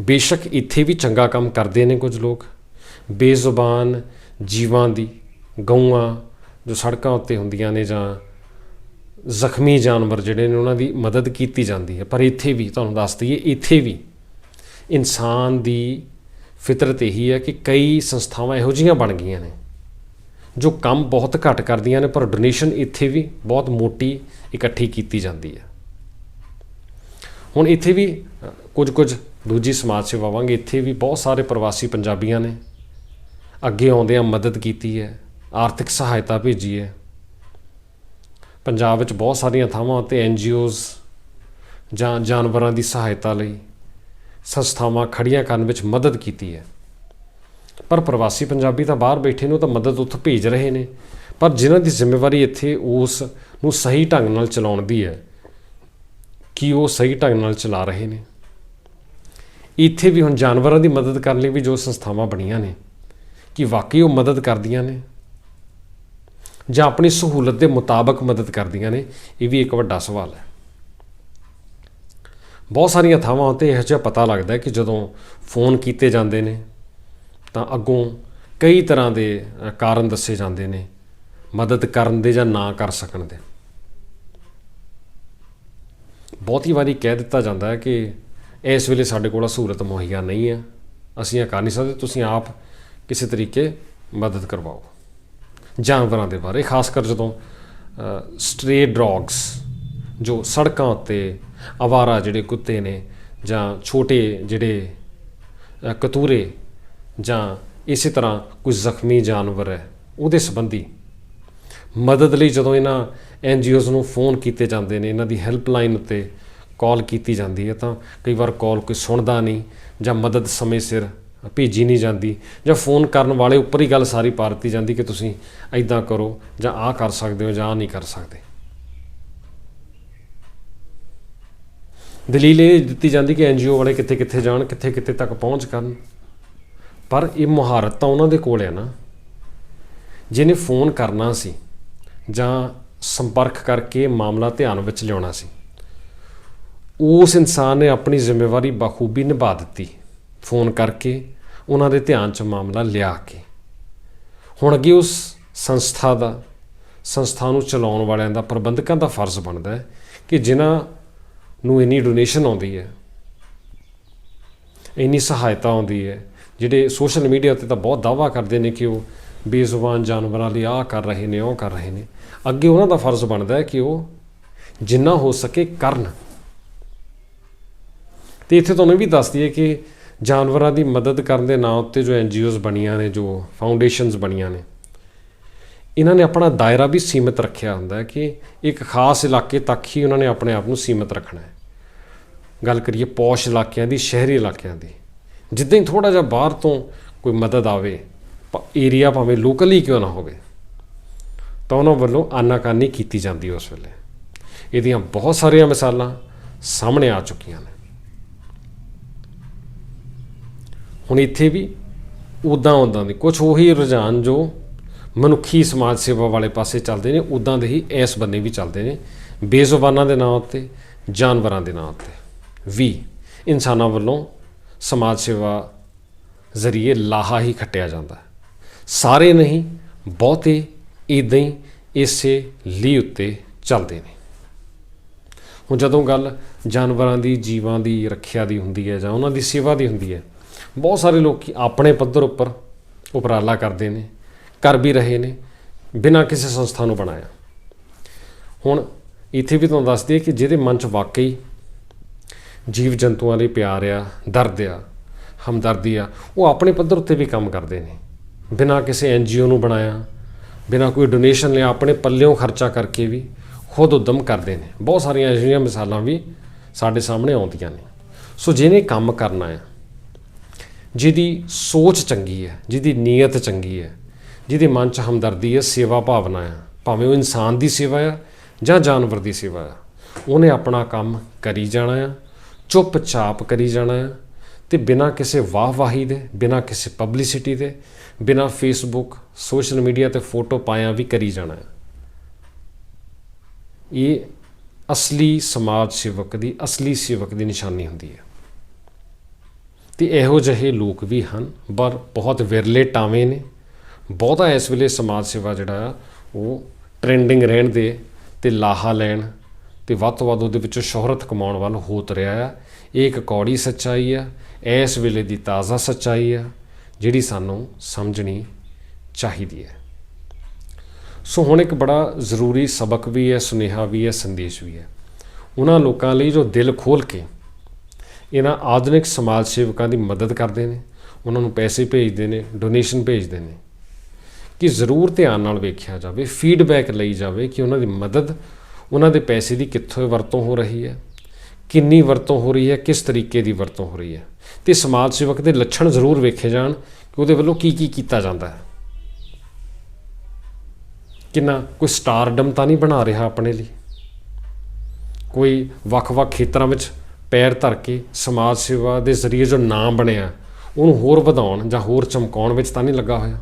ਬੇਸ਼ੱਕ ਇੱਥੇ ਵੀ ਚੰਗਾ ਕੰਮ ਕਰਦੇ ਨੇ ਕੁਝ ਲੋਕ। ਬੇਜ਼ੁਬਾਨ ਜੀਵਾਂ ਦੀ ਗਊਆਂ ਜੋ ਸੜਕਾਂ ਉੱਤੇ ਹੁੰਦੀਆਂ ਨੇ ਜਾਂ ਜ਼ਖਮੀ ਜਾਨਵਰ ਜਿਹੜੇ ਨੇ, ਉਹਨਾਂ ਦੀ ਮਦਦ ਕੀਤੀ ਜਾਂਦੀ ਹੈ। ਪਰ ਇੱਥੇ ਵੀ, ਤੁਹਾਨੂੰ ਦੱਸ ਦਈਏ, ਇੱਥੇ ਵੀ ਇਨਸਾਨ ਦੀ ਫਿਤਰਤ ਇਹੀ ਹੈ ਕਿ ਕਈ ਸੰਸਥਾਵਾਂ ਇਹੋ ਜਿਹੀਆਂ ਬਣ ਗਈਆਂ ਨੇ, ਜੋ ਕੰਮ ਬਹੁਤ ਘੱਟ ਕਰਦੀਆਂ ਨੇ, ਪਰ ਡੋਨੇਸ਼ਨ ਇੱਥੇ ਵੀ ਬਹੁਤ ਮੋਟੀ ਇਕੱਠੀ ਕੀਤੀ ਜਾਂਦੀ ਹੈ। ਹੁਣ ਇੱਥੇ ਵੀ ਕੁਝ ਕੁਝ ਦੂਜੀ ਸਮਾਜ ਸੇਵਾਵਾਂਗੇ, ਇੱਥੇ ਵੀ ਬਹੁਤ ਸਾਰੇ ਪ੍ਰਵਾਸੀ ਪੰਜਾਬੀਆਂ ਨੇ। ਅੱਗੇ ਆਉਂਦਿਆਂ ਮਦਦ ਕੀਤੀ ਹੈ, ਆਰਥਿਕ ਸਹਾਇਤਾ ਭੇਜੀ ਹੈ। ਪੰਜਾਬ ਵਿੱਚ ਬਹੁਤ ਸਾਰੀਆਂ ਥਾਵਾਂ ਉੱਤੇ ਐਨਜੀਓਜ਼ ਜਾਂ ਜਾਨਵਰਾਂ ਦੀ ਸਹਾਇਤਾ ਲਈ ਸੰਸਥਾਵਾਂ ਖੜੀਆਂ ਕਰਨ ਵਿੱਚ ਮਦਦ ਕੀਤੀ ਹੈ। ਪਰ ਪ੍ਰਵਾਸੀ ਪੰਜਾਬੀ ਤਾਂ ਬਾਹਰ ਬੈਠੇ ਨੂੰ ਤਾਂ ਮਦਦ ਉੱਥੇ ਭੇਜ ਰਹੇ ਨੇ। ਪਰ ਜਿਨ੍ਹਾਂ ਦੀ ਜ਼ਿੰਮੇਵਾਰੀ ਇੱਥੇ ਉਸ ਨੂੰ ਸਹੀ ਢੰਗ ਨਾਲ ਚਲਾਉਣ ਦੀ ਹੈ, ਕੀ ਉਹ ਸਹੀ ਢੰਗ ਨਾਲ ਚਲਾ ਰਹੇ ਨੇ? ਇੱਥੇ ਵੀ ਹੁਣ ਜਾਨਵਰਾਂ ਦੀ ਮਦਦ ਕਰਨ ਲਈ ਵੀ ਜੋ ਸੰਸਥਾਵਾਂ ਬਣੀਆਂ ਨੇ, ਕਿ ਵਾਕਈ ਉਹ ਮਦਦ ਕਰਦੀਆਂ ਨੇ? ਜਾਂ ਆਪਣੀ ਸਹੂਲਤ ਦੇ ਮੁਤਾਬਕ ਮਦਦ ਕਰਦੀਆਂ ਨੇ? ਇਹ ਵੀ ਇੱਕ ਵੱਡਾ ਸਵਾਲ ਹੈ। ਬਹੁਤ ਸਾਰੀਆਂ ਥਾਵਾਂ ਉੱਤੇ ਇਹੋ ਜਿਹਾ ਪਤਾ ਲੱਗਦਾ ਕਿ ਜਦੋਂ ਫੋਨ ਕੀਤੇ ਜਾਂਦੇ ਨੇ, ਤਾਂ ਅੱਗੋਂ ਕਈ ਤਰ੍ਹਾਂ ਦੇ ਕਾਰਨ ਦੱਸੇ ਜਾਂਦੇ ਨੇ, ਮਦਦ ਕਰਨ ਦੇ ਜਾਂ ਨਾ ਕਰ ਸਕਣ ਦੇ। ਬਹੁਤੀ ਵਾਰੀ ਕਹਿ ਦਿੱਤਾ ਜਾਂਦਾ ਹੈ ਕਿ ਇਸ ਵੇਲੇ ਸਾਡੇ ਕੋਲ ਸਹੂਲਤ ਮੁਹੱਈਆ ਨਹੀਂ ਹੈ, ਅਸੀਂ ਇਹ ਕਰ ਨਹੀਂ ਸਕਦੇ, ਤੁਸੀਂ ਆਪ ਕਿਸੇ ਤਰੀਕੇ ਮਦਦ ਕਰਵਾਓ। ਜਾਨਵਰਾਂ ਦੇ ਬਾਰੇ, ਖਾਸ ਕਰ ਜਦੋਂ ਸਟ੍ਰੇ ਡੌਗਸ ਜੋ ਸੜਕਾਂ ਉੱਤੇ ਆਵਾਰਾ ਜਿਹੜੇ ਕੁੱਤੇ ਨੇ ਜਾਂ ਛੋਟੇ ਜਿਹੜੇ ਕਤੂਰੇ ਜਾਂ ਇਸੇ ਤਰ੍ਹਾਂ ਕੋਈ ਜ਼ਖਮੀ ਜਾਨਵਰ ਹੈ, ਉਹਦੇ ਸੰਬੰਧੀ ਮਦਦ ਲਈ ਜਦੋਂ ਇਹਨਾਂ ਐਨਜੀਓਜ਼ ਨੂੰ ਫੋਨ ਕੀਤੇ ਜਾਂਦੇ ਨੇ, ਇਹਨਾਂ ਦੀ ਹੈਲਪਲਾਈਨ ਉੱਤੇ ਕਾਲ ਕੀਤੀ ਜਾਂਦੀ ਹੈ, ਤਾਂ ਕਈ ਵਾਰ ਕਾਲ ਕੋਈ ਸੁਣਦਾ ਨਹੀਂ ਜਾਂ ਮਦਦ ਸਮੇਂ ਸਿਰ ਭੇਜੀ ਨਹੀਂ ਜਾਂਦੀ ਜਾਂ ਫੋਨ ਕਰਨ ਵਾਲੇ ਉੱਪਰ ਹੀ ਗੱਲ ਸਾਰੀ ਪਾ ਦਿੱਤੀ ਜਾਂਦੀ ਕਿ ਤੁਸੀਂ ਐਦਾਂ ਕਰੋ ਜਾਂ ਆਹ ਕਰ ਸਕਦੇ ਹੋ ਜਾਂ ਆਹ ਨਹੀਂ ਕਰ ਸਕਦੇ। ਦਲੀਲ ਇਹ ਦਿੱਤੀ ਜਾਂਦੀ ਕਿ ਐਨਜੀਓ ਵਾਲੇ ਕਿੱਥੇ ਕਿੱਥੇ ਜਾਣ, ਕਿੱਥੇ ਕਿੱਥੇ ਤੱਕ ਪਹੁੰਚ ਕਰਨ। ਪਰ ਇਹ ਮੁਹਾਰਤ ਤਾਂ ਉਹਨਾਂ ਦੇ ਕੋਲ ਹੈ ਨਾ। ਜਿਹਨੇ ਫੋਨ ਕਰਨਾ ਸੀ ਜਾਂ ਸੰਪਰਕ ਕਰਕੇ ਮਾਮਲਾ ਧਿਆਨ ਵਿੱਚ ਲਿਆਉਣਾ ਸੀ, ਉਸ ਇਨਸਾਨ ਨੇ ਆਪਣੀ ਜ਼ਿੰਮੇਵਾਰੀ ਬਖੂਬੀ ਨਿਭਾ ਦਿੱਤੀ। ਫੋਨ ਕਰਕੇ ਉਹਨਾਂ ਦੇ ਧਿਆਨ 'ਚ ਮਾਮਲਾ ਲਿਆ ਕੇ। ਹੁਣ ਅੱਗੇ ਉਸ ਸੰਸਥਾ ਦਾ, ਸੰਸਥਾ ਨੂੰ ਚਲਾਉਣ ਵਾਲਿਆਂ ਦਾ, ਪ੍ਰਬੰਧਕਾਂ ਦਾ ਫਰਜ਼ ਬਣਦਾ ਹੈ ਕਿ ਜਿਨ੍ਹਾਂ ਨੂੰ ਇੰਨੀ ਡੋਨੇਸ਼ਨ ਆਉਂਦੀ ਹੈ, ਇੰਨੀ ਸਹਾਇਤਾ ਆਉਂਦੀ ਹੈ, ਜਿਹੜੇ ਸੋਸ਼ਲ ਮੀਡੀਆ ਤੇ ਤਾਂ ਬਹੁਤ ਦਾਅਵਾ ਕਰਦੇ ਨੇ ਕਿ ਉਹ ਬੇਜ਼ੁਬਾਨ ਜਾਨਵਰਾਂ ਲਈ ਆਹ ਕਰ ਰਹੇ ਨੇ, ਉਹ ਕਰ ਰਹੇ ਨੇ। ਅੱਗੇ ਉਹਨਾਂ ਦਾ ਫਰਜ਼ ਬਣਦਾ ਹੈ ਕਿ ਉਹ ਜਿੰਨਾ ਹੋ ਸਕੇ ਕਰਨ। ਤੇ ਇੱਥੇ ਤੁਹਾਨੂੰ ਇਹ ਵੀ ਦੱਸ ਦਈਏ ਕਿ ਜਾਨਵਰਾਂ ਦੀ ਮਦਦ ਕਰਨ ਦੇ ਨਾਂ ਉੱਤੇ ਜੋ ਐਨਜੀਓਜ਼ ਬਣੀਆਂ ਨੇ, ਜੋ ਫਾਊਂਡੇਸ਼ਨਸ ਬਣੀਆਂ ਨੇ ਇਹਨਾਂ ਨੇ ਆਪਣਾ ਦਾਇਰਾ ਵੀ ਸੀਮਿਤ ਰੱਖਿਆ ਹੁੰਦਾ ਹੈ ਕਿ ਇੱਕ ਖਾਸ ਇਲਾਕੇ ਤੱਕ ਹੀ ਉਹਨਾਂ ਨੇ ਆਪਣੇ ਆਪ ਨੂੰ ਸੀਮਿਤ ਰੱਖਣਾ ਹੈ। ਗੱਲ ਕਰੀਏ ਪੌਸ਼ ਇਲਾਕਿਆਂ ਦੀ, ਸ਼ਹਿਰੀ ਇਲਾਕਿਆਂ ਦੀ। ਜਿੱਦਾਂ ਹੀ ਥੋੜਾ ਜਿਹਾ ਬਾਹਰ ਤੋਂ ਕੋਈ ਮਦਦ ਆਵੇ ਏਰੀਆ ਭਾਵੇਂ ਲੋਕਲ ਹੀ ਕਿਉਂ ਨਾ ਹੋਵੇ, ਤਾਂ ਉਹਨਾਂ ਵੱਲੋਂ ਆਨਾਕਾਨੀ ਕੀਤੀ ਜਾਂਦੀ ਉਸ ਵੇਲੇ। ਇਹਦੀਆਂ ਬਹੁਤ ਸਾਰੀਆਂ ਮਿਸਾਲਾਂ ਸਾਹਮਣੇ ਆ ਚੁੱਕੀਆਂ ਨੇ। ਹੁਣ ਇੱਥੇ ਵੀ ਉਦਾਂ ਉਦਾਂ ਦੀ ਕੁਝ ਉਹੀ ਰੁਝਾਨ ਜੋ ਮਨੁੱਖੀ ਸਮਾਜ ਸੇਵਾ ਵਾਲੇ ਪਾਸੇ ਚੱਲਦੇ ਨੇ ਉਦਾਂ ਦੇ ਹੀ ਇਸ ਬੰਨੇ ਵੀ ਚੱਲਦੇ ਨੇ, ਬੇਜ਼ੁਬਾਨਾਂ ਦੇ ਨਾਂ ਉੱਤੇ, ਜਾਨਵਰਾਂ ਦੇ ਨਾਂ ਉੱਤੇ। ਵੀ ਇਨਸਾਨਾਂ ਵੱਲੋਂ ਸਮਾਜ ਸੇਵਾ ਜ਼ਰੀਏ ਲਾਹਾ ਹੀ ਖੱਟਿਆ ਜਾਂਦਾ। ਸਾਰੇ ਨਹੀਂ, ਬਹੁਤੇ ਇਦਾਂ ਹੀ ਇਸੇ ਲਈ ਉੱਤੇ ਚੱਲਦੇ ਨੇ। ਹੁਣ ਜਦੋਂ ਗੱਲ ਜਾਨਵਰਾਂ ਦੀ, ਜੀਵਾਂ ਦੀ, ਰੱਖਿਆ ਦੀ ਹੁੰਦੀ ਹੈ ਜਾਂ ਉਹਨਾਂ ਦੀ ਸੇਵਾ ਦੀ ਹੁੰਦੀ ਹੈ, ਬਹੁਤ ਸਾਰੇ ਲੋਕ ਆਪਣੇ ਪੱਧਰ ਉੱਪਰ ਉਪਰਾਲਾ ਕਰਦੇ ਨੇ। ਕਰ ਵੀ ਰਹੇ ਨੇ, ਬਿਨਾਂ ਕਿਸੇ ਸੰਸਥਾ ਨੂੰ ਬਣਾਇਆ। ਹੁਣ ਇੱਥੇ ਵੀ ਤੁਹਾਨੂੰ ਦੱਸ ਦਈਏ ਕਿ ਜਿਹਦੇ ਮਨ 'ਚ ਵਾਕਈ ਜੀਵ ਜੰਤੂਆਂ ਲਈ ਪਿਆਰ ਆ, ਦਰਦ ਆ, ਹਮਦਰਦੀ ਆ, ਉਹ ਆਪਣੇ ਪੱਧਰ ਉੱਤੇ ਵੀ ਕੰਮ ਕਰਦੇ ਨੇ। ਬਿਨਾਂ ਕਿਸੇ ਐਨਜੀਓ ਨੂੰ ਬਣਾਇਆ, ਬਿਨਾਂ ਕੋਈ ਡੋਨੇਸ਼ਨ ਲਿਆ, ਆਪਣੇ ਪੱਲਿਓਂ ਖਰਚਾ ਕਰਕੇ ਵੀ ਖੁਦ ਉਦਮ ਕਰਦੇ ਨੇ। ਬਹੁਤ ਸਾਰੀਆਂ ਅਜਿਹੀਆਂ ਮਿਸਾਲਾਂ ਵੀ ਸਾਡੇ ਸਾਹਮਣੇ ਆਉਂਦੀਆਂ ਨੇ। ਸੋ ਜਿਹਨੇ ਕੰਮ ਕਰਨਾ ਹੈ ਜਿਹਦੀ ਸੋਚ ਚੰਗੀ ਹੈ ਜਿਹਦੀ ਨੀਅਤ ਚੰਗੀ ਹੈ ਜਿਹਦੇ ਮਨ 'ਚ ਹਮਦਰਦੀ ਹੈ, ਸੇਵਾ ਭਾਵਨਾ ਹੈ। ਭਾਵੇਂ ਉਹ ਇਨਸਾਨ ਦੀ ਸੇਵਾ ਆ ਜਾਂ ਜਾਨਵਰ ਦੀ ਸੇਵਾ ਆ ਉਹਨੇ ਆਪਣਾ ਕੰਮ ਕਰੀ ਜਾਣਾ ਹੈ, ਚੁੱਪਚਾਪ ਕਰੀ ਜਾਣਾ ਆ ਤੇ ਬਿਨਾਂ ਕਿਸੇ ਵਾਹ-ਵਾਹੀ ਦੇ, ਬਿਨਾਂ ਕਿਸੇ ਪਬਲਿਸਿਟੀ ਦੇ, ਬਿਨਾਂ ਫੇਸਬੁੱਕ ਸੋਸ਼ਲ ਮੀਡੀਆ ਤੇ ਫੋਟੋ ਪਾਇਆ ਵੀ ਕਰੀ ਜਾਣਾ ਹੈ। ਇਹ ਅਸਲੀ ਸਮਾਜ ਸੇਵਕ ਦੀ, ਅਸਲੀ ਸੇਵਕ ਦੀ ਨਿਸ਼ਾਨੀ ਹੁੰਦੀ ਹੈ। ਤੇ ਇਹੋ ਜਿਹੇ ਲੋਕ ਵੀ ਹਨ, ਪਰ ਬਹੁਤ ਵਿਰਲੇ ਟਾਵੇਂ ਨੇ। ਬਹੁਤਾ ਇਸ ਵੇਲੇ ਸਮਾਜ ਸੇਵਾ ਜਿਹੜਾ ਆ, ਉਹ ਟ੍ਰੈਂਡਿੰਗ ਰਹਿਣ ਦੇ ਤੇ ਲਾਹਾ ਲੈਣ ਤੇ ਵੱਧ ਤੋਂ ਵੱਧ ਉਹਦੇ ਵਿੱਚੋਂ ਸ਼ੋਹਰਤ ਕਮਾਉਣ ਵੱਲ ਹੋਤ ਰਿਹਾ ਆ। ਇਹ ਇੱਕ ਕੌੜੀ ਸੱਚਾਈ ਆ, ਇਸ ਵੇਲੇ ਦੀ ਤਾਜ਼ਾ ਸੱਚਾਈ ਆ, ਜਿਹੜੀ ਸਾਨੂੰ ਸਮਝਣੀ ਚਾਹੀਦੀ ਹੈ। ਸੋ ਹੁਣ ਇੱਕ ਬੜਾ ਜ਼ਰੂਰੀ ਸਬਕ ਵੀ ਹੈ, ਸੁਨੇਹਾ ਵੀ ਹੈ, ਸੰਦੇਸ਼ ਵੀ ਹੈ। ਉਹਨਾਂ ਲੋਕਾਂ ਲਈ ਜੋ ਦਿਲ ਖੋਲ ਕੇ ਇਹਨਾਂ ਆਧੁਨਿਕ ਸਮਾਜ ਸੇਵਕਾਂ ਦੀ ਮਦਦ ਕਰਦੇ ਨੇ, ਉਹਨਾਂ ਨੂੰ ਪੈਸੇ ਭੇਜਦੇ ਨੇ ਡੋਨੇਸ਼ਨ ਭੇਜਦੇ ਨੇ ਕਿ ਜ਼ਰੂਰ ਧਿਆਨ ਨਾਲ ਵੇਖਿਆ ਜਾਵੇ ਫੀਡਬੈਕ ਲਈ ਜਾਵੇ ਕਿ ਉਹਨਾਂ ਦੀ ਮਦਦ, ਉਹਨਾਂ ਦੇ ਪੈਸੇ ਦੀ ਕਿੱਥੋਂ ਵਰਤੋਂ ਹੋ ਰਹੀ ਹੈ, ਕਿੰਨੀ ਵਰਤੋਂ ਹੋ ਰਹੀ ਹੈ, ਕਿਸ ਤਰੀਕੇ ਦੀ ਵਰਤੋਂ ਹੋ ਰਹੀ ਹੈ। ਤੇ ਸਮਾਜ ਸੇਵਕ ਦੇ ਲੱਛਣ ਜ਼ਰੂਰ ਵੇਖੇ ਜਾਣ ਕਿ ਉਹਦੇ ਵੱਲੋਂ ਕੀ ਕੀ ਕੀਤਾ ਜਾਂਦਾ ਹੈ। ਕਿੰਨਾ ਕੋਈ ਸਟਾਰਡਮ ਤਾਂ ਨਹੀਂ ਬਣਾ ਰਿਹਾ ਆਪਣੇ ਲਈ। ਕੋਈ ਵੱਖ-ਵੱਖ ਖੇਤਰਾਂ ਵਿੱਚ ਪੈਰ ਧਰ ਕੇ ਸਮਾਜ ਸੇਵਾ ਦੇ ਜ਼ਰੀਏ ਜੋ ਨਾਮ ਬਣਿਆ, ਉਹਨੂੰ ਹੋਰ ਵਧਾਉਣ ਜਾਂ ਹੋਰ ਚਮਕਾਉਣ ਵਿੱਚ ਤਾਂ ਨਹੀਂ ਲੱਗਾ ਹੋਇਆ।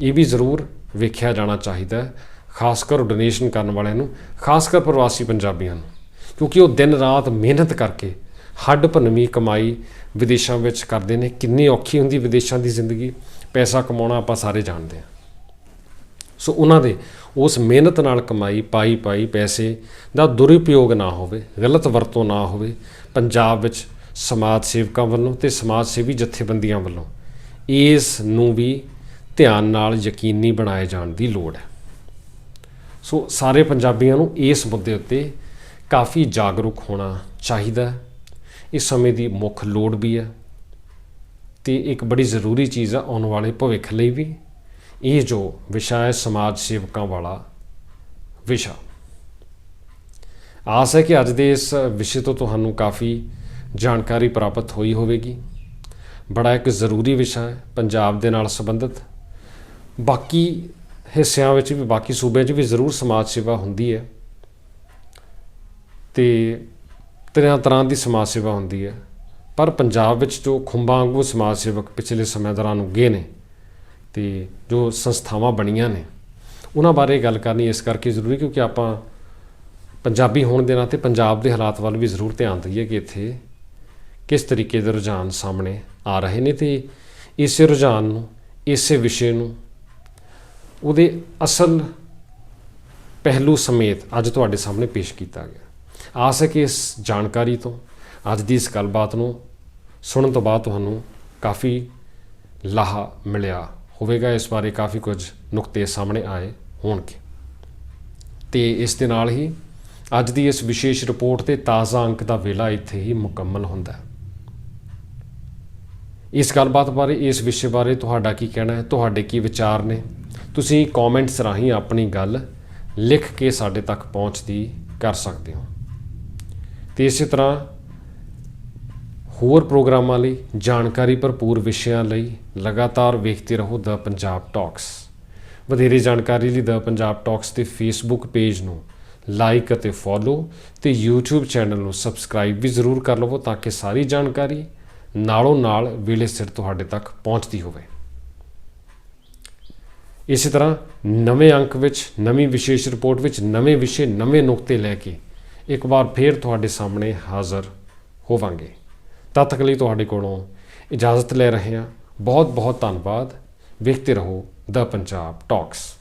ਇਹ ਵੀ ਜ਼ਰੂਰ ਵੇਖਿਆ ਜਾਣਾ ਚਾਹੀਦਾ ਹੈ, ਖਾਸ ਕਰ ਡੋਨੇਸ਼ਨ ਕਰਨ ਵਾਲਿਆਂ ਨੂੰ, ਖਾਸ ਕਰ ਪ੍ਰਵਾਸੀ ਪੰਜਾਬੀਆਂ ਨੂੰ, ਕਿਉਂਕਿ ਉਹ ਦਿਨ ਰਾਤ ਮਿਹਨਤ ਕਰਕੇ ਹੱਡ ਭੰਨਵੀਂ ਕਮਾਈ ਵਿਦੇਸ਼ਾਂ ਵਿੱਚ ਕਰਦੇ ਨੇ, ਕਿੰਨੀ ਔਖੀ ਹੁੰਦੀ ਵਿਦੇਸ਼ਾਂ ਦੀ ਜ਼ਿੰਦਗੀ, ਪੈਸਾ ਕਮਾਉਣਾ ਆਪਾਂ ਸਾਰੇ ਜਾਣਦੇ ਹਾਂ। ਸੋ ਉਹਨਾਂ ਦੇ ਉਸ ਮਿਹਨਤ ਨਾਲ ਕਮਾਈ, ਪਾਈ ਪਾਈ ਪੈਸੇ ਦਾ ਦੁਰਉਪਯੋਗ ਨਾ ਹੋਵੇ, ਗਲਤ ਵਰਤੋਂ ਨਾ ਹੋਵੇ, ਪੰਜਾਬ ਵਿੱਚ ਸਮਾਜ ਸੇਵਕਾਂ ਵੱਲੋਂ ਤੇ ਸਮਾਜ ਸੇਵੀ ਜਥੇਬੰਦੀਆਂ ਵੱਲੋਂ, ਇਸ ਨੂੰ ਵੀ ਧਿਆਨ ਨਾਲ ਯਕੀਨੀ ਬਣਾਏ ਜਾਣ ਦੀ ਲੋੜ ਹੈ। ਸੋ ਸਾਰੇ ਪੰਜਾਬੀਆਂ ਨੂੰ ਇਸ ਮੁੱਦੇ ਉੱਤੇ ਕਾਫੀ ਜਾਗਰੂਕ ਹੋਣਾ ਚਾਹੀਦਾ ਇਸ ਸਮੇਂ ਦੀ ਮੁੱਖ ਲੋੜ ਵੀ ਹੈ ਤੇ ਇੱਕ ਬੜੀ ਜ਼ਰੂਰੀ ਚੀਜ਼ ਹੈ ਆਉਣ ਵਾਲੇ ਭਵਿੱਖ ਲਈ ਵੀ, ਇਹ ਜੋ ਵਿਸ਼ਾ ਹੈ ਸਮਾਜ ਸੇਵਕਾਂ ਵਾਲਾ ਵਿਸ਼ਾ। ਆਸ ਹੈ ਕਿ ਅੱਜ ਦੇ ਇਸ ਵਿਸ਼ੇ ਤੋਂ ਤੁਹਾਨੂੰ ਕਾਫੀ ਜਾਣਕਾਰੀ ਪ੍ਰਾਪਤ ਹੋਈ ਹੋਵੇਗੀ। ਬੜਾ ਇੱਕ ਜ਼ਰੂਰੀ ਵਿਸ਼ਾ ਹੈ, ਪੰਜਾਬ ਦੇ ਨਾਲ ਸੰਬੰਧਿਤ। ਬਾਕੀ ਹਿੱਸਿਆਂ ਵਿੱਚ ਵੀ, ਬਾਕੀ ਸੂਬਿਆਂ 'ਚ ਵੀ ਜ਼ਰੂਰ ਸਮਾਜ ਸੇਵਾ ਹੁੰਦੀ ਹੈ। ਤੇ ਤਰ੍ਹਾਂ ਤਰ੍ਹਾਂ ਦੀ ਸਮਾਜ ਸੇਵਾ ਹੁੰਦੀ ਹੈ। ਪਰ ਪੰਜਾਬ ਵਿੱਚ ਜੋ ਖੁੰਬਾਂ ਵਾਂਗੂ ਸਮਾਜ ਸੇਵਕ ਪਿਛਲੇ ਸਮੇਂ ਦੌਰਾਨ ਉੱਗੇ ਨੇ ਤੇ ਜੋ ਸੰਸਥਾਵਾਂ ਬਣੀਆਂ ਨੇ, ਉਹਨਾਂ ਬਾਰੇ ਗੱਲ ਕਰਨੀ ਇਸ ਕਰਕੇ ਜ਼ਰੂਰੀ ਕਿਉਂਕਿ ਆਪਾਂ ਪੰਜਾਬੀ ਹੋਣ ਦੇ ਨਾਤੇ ਪੰਜਾਬ ਦੇ ਹਾਲਾਤ ਵੱਲ ਵੀ ਜ਼ਰੂਰ ਧਿਆਨ ਦਈਏ ਕਿ ਇੱਥੇ ਕਿਸ ਤਰੀਕੇ ਦੇ ਰੁਝਾਨ ਸਾਹਮਣੇ ਆ ਰਹੇ ਨੇ ਤੇ ਇਸੇ ਰੁਝਾਨ ਨੂੰ, ਇਸੇ ਵਿਸ਼ੇ ਨੂੰ ਉਹਦੇ ਅਸਲ ਪਹਿਲੂ ਸਮੇਤ ਅੱਜ ਤੁਹਾਡੇ ਸਾਹਮਣੇ ਪੇਸ਼ ਕੀਤਾ ਗਿਆ। ਆਸ ਹੈ ਕਿ ਇਸ ਜਾਣਕਾਰੀ ਤੋਂ, ਅੱਜ ਦੀ ਇਸ ਗੱਲਬਾਤ ਨੂੰ ਸੁਣਨ ਤੋਂ ਬਾਅਦ ਤੁਹਾਨੂੰ ਕਾਫੀ ਲਾਹਾ ਮਿਲਿਆ ਹੋਵੇਗਾ। ਇਸ ਬਾਰੇ ਕਾਫੀ ਕੁਝ ਨੁਕਤੇ ਸਾਹਮਣੇ ਆਏ ਹੋਣਗੇ। ਤੇ ਇਸ ਦੇ ਨਾਲ ਹੀ ਅੱਜ ਦੀ ਇਸ ਵਿਸ਼ੇਸ਼ ਰਿਪੋਰਟ ਤੇ ਤਾਜ਼ਾ ਅੰਕ ਦਾ ਵੇਲਾ ਇੱਥੇ ਹੀ ਮੁਕੰਮਲ ਹੁੰਦਾ ਹੈ। ਇਸ ਗੱਲਬਾਤ ਬਾਰੇ, ਇਸ ਵਿਸ਼ੇ ਬਾਰੇ ਤੁਹਾਡਾ ਕੀ ਕਹਿਣਾ ਹੈ? ਤੁਹਾਡੇ ਕੀ ਵਿਚਾਰ ਨੇ? ਤੁਸੀਂ ਕਮੈਂਟਸ ਰਾਹੀਂ ਆਪਣੀ ਗੱਲ ਲਿਖ ਕੇ ਸਾਡੇ ਤੱਕ ਪਹੁੰਚਦੀ ਕਰ ਸਕਦੇ ਹੋ। ਤੇ ਇਸੇ ਤਰ੍ਹਾਂ ਹੋਰ ਪ੍ਰੋਗਰਾਮਾਂ ਲਈ, ਜਾਣਕਾਰੀ ਭਰਪੂਰ ਵਿਸ਼ਿਆਂ ਲਈ ਲਗਾਤਾਰ ਵੇਖਦੇ ਰਹੋ ਦ ਪੰਜਾਬ ਟਾਕਸ ਵਧੇਰੇ ਜਾਣਕਾਰੀ ਲਈ ਦ ਪੰਜਾਬ ਟਾਕਸ ਦੇ ਫੇਸਬੁੱਕ ਪੇਜ ਨੂੰ ਲਾਈਕ ਅਤੇ ਫੋਲੋ ਤੇ YouTube ਚੈਨਲ ਨੂੰ ਸਬਸਕ੍ਰਾਈਬ ਵੀ ਜ਼ਰੂਰ ਕਰ ਲਵੋ ਤਾਂ ਕਿ ਸਾਰੀ ਜਾਣਕਾਰੀ ਨਾਲੋਂ ਨਾਲ ਵੇਲੇ ਸਿਰ ਤੁਹਾਡੇ ਤੱਕ ਪਹੁੰਚਦੀ ਹੋਵੇ। ਇਸੇ ਤਰ੍ਹਾਂ ਨਵੇਂ ਅੰਕ ਵਿੱਚ, ਨਵੀਂ ਵਿਸ਼ੇਸ਼ ਰਿਪੋਰਟ ਵਿੱਚ, ਨਵੇਂ ਵਿਸ਼ੇ, ਨਵੇਂ ਨੁਕਤੇ ਲੈ ਕੇ ਇੱਕ ਵਾਰ ਫੇਰ ਤੁਹਾਡੇ ਸਾਹਮਣੇ ਹਾਜ਼ਰ ਹੋਵਾਂਗੇ। ਤਦ ਤੱਕ ਲਈ ਤੁਹਾਡੇ ਕੋਲੋਂ ਇਜਾਜ਼ਤ ਲੈ ਰਹੇ ਹਾਂ। ਬਹੁਤ ਬਹੁਤ ਧੰਨਵਾਦ। ਵੇਖਦੇ ਰਹੋ ਦ ਪੰਜਾਬ ਟਾਕਸ।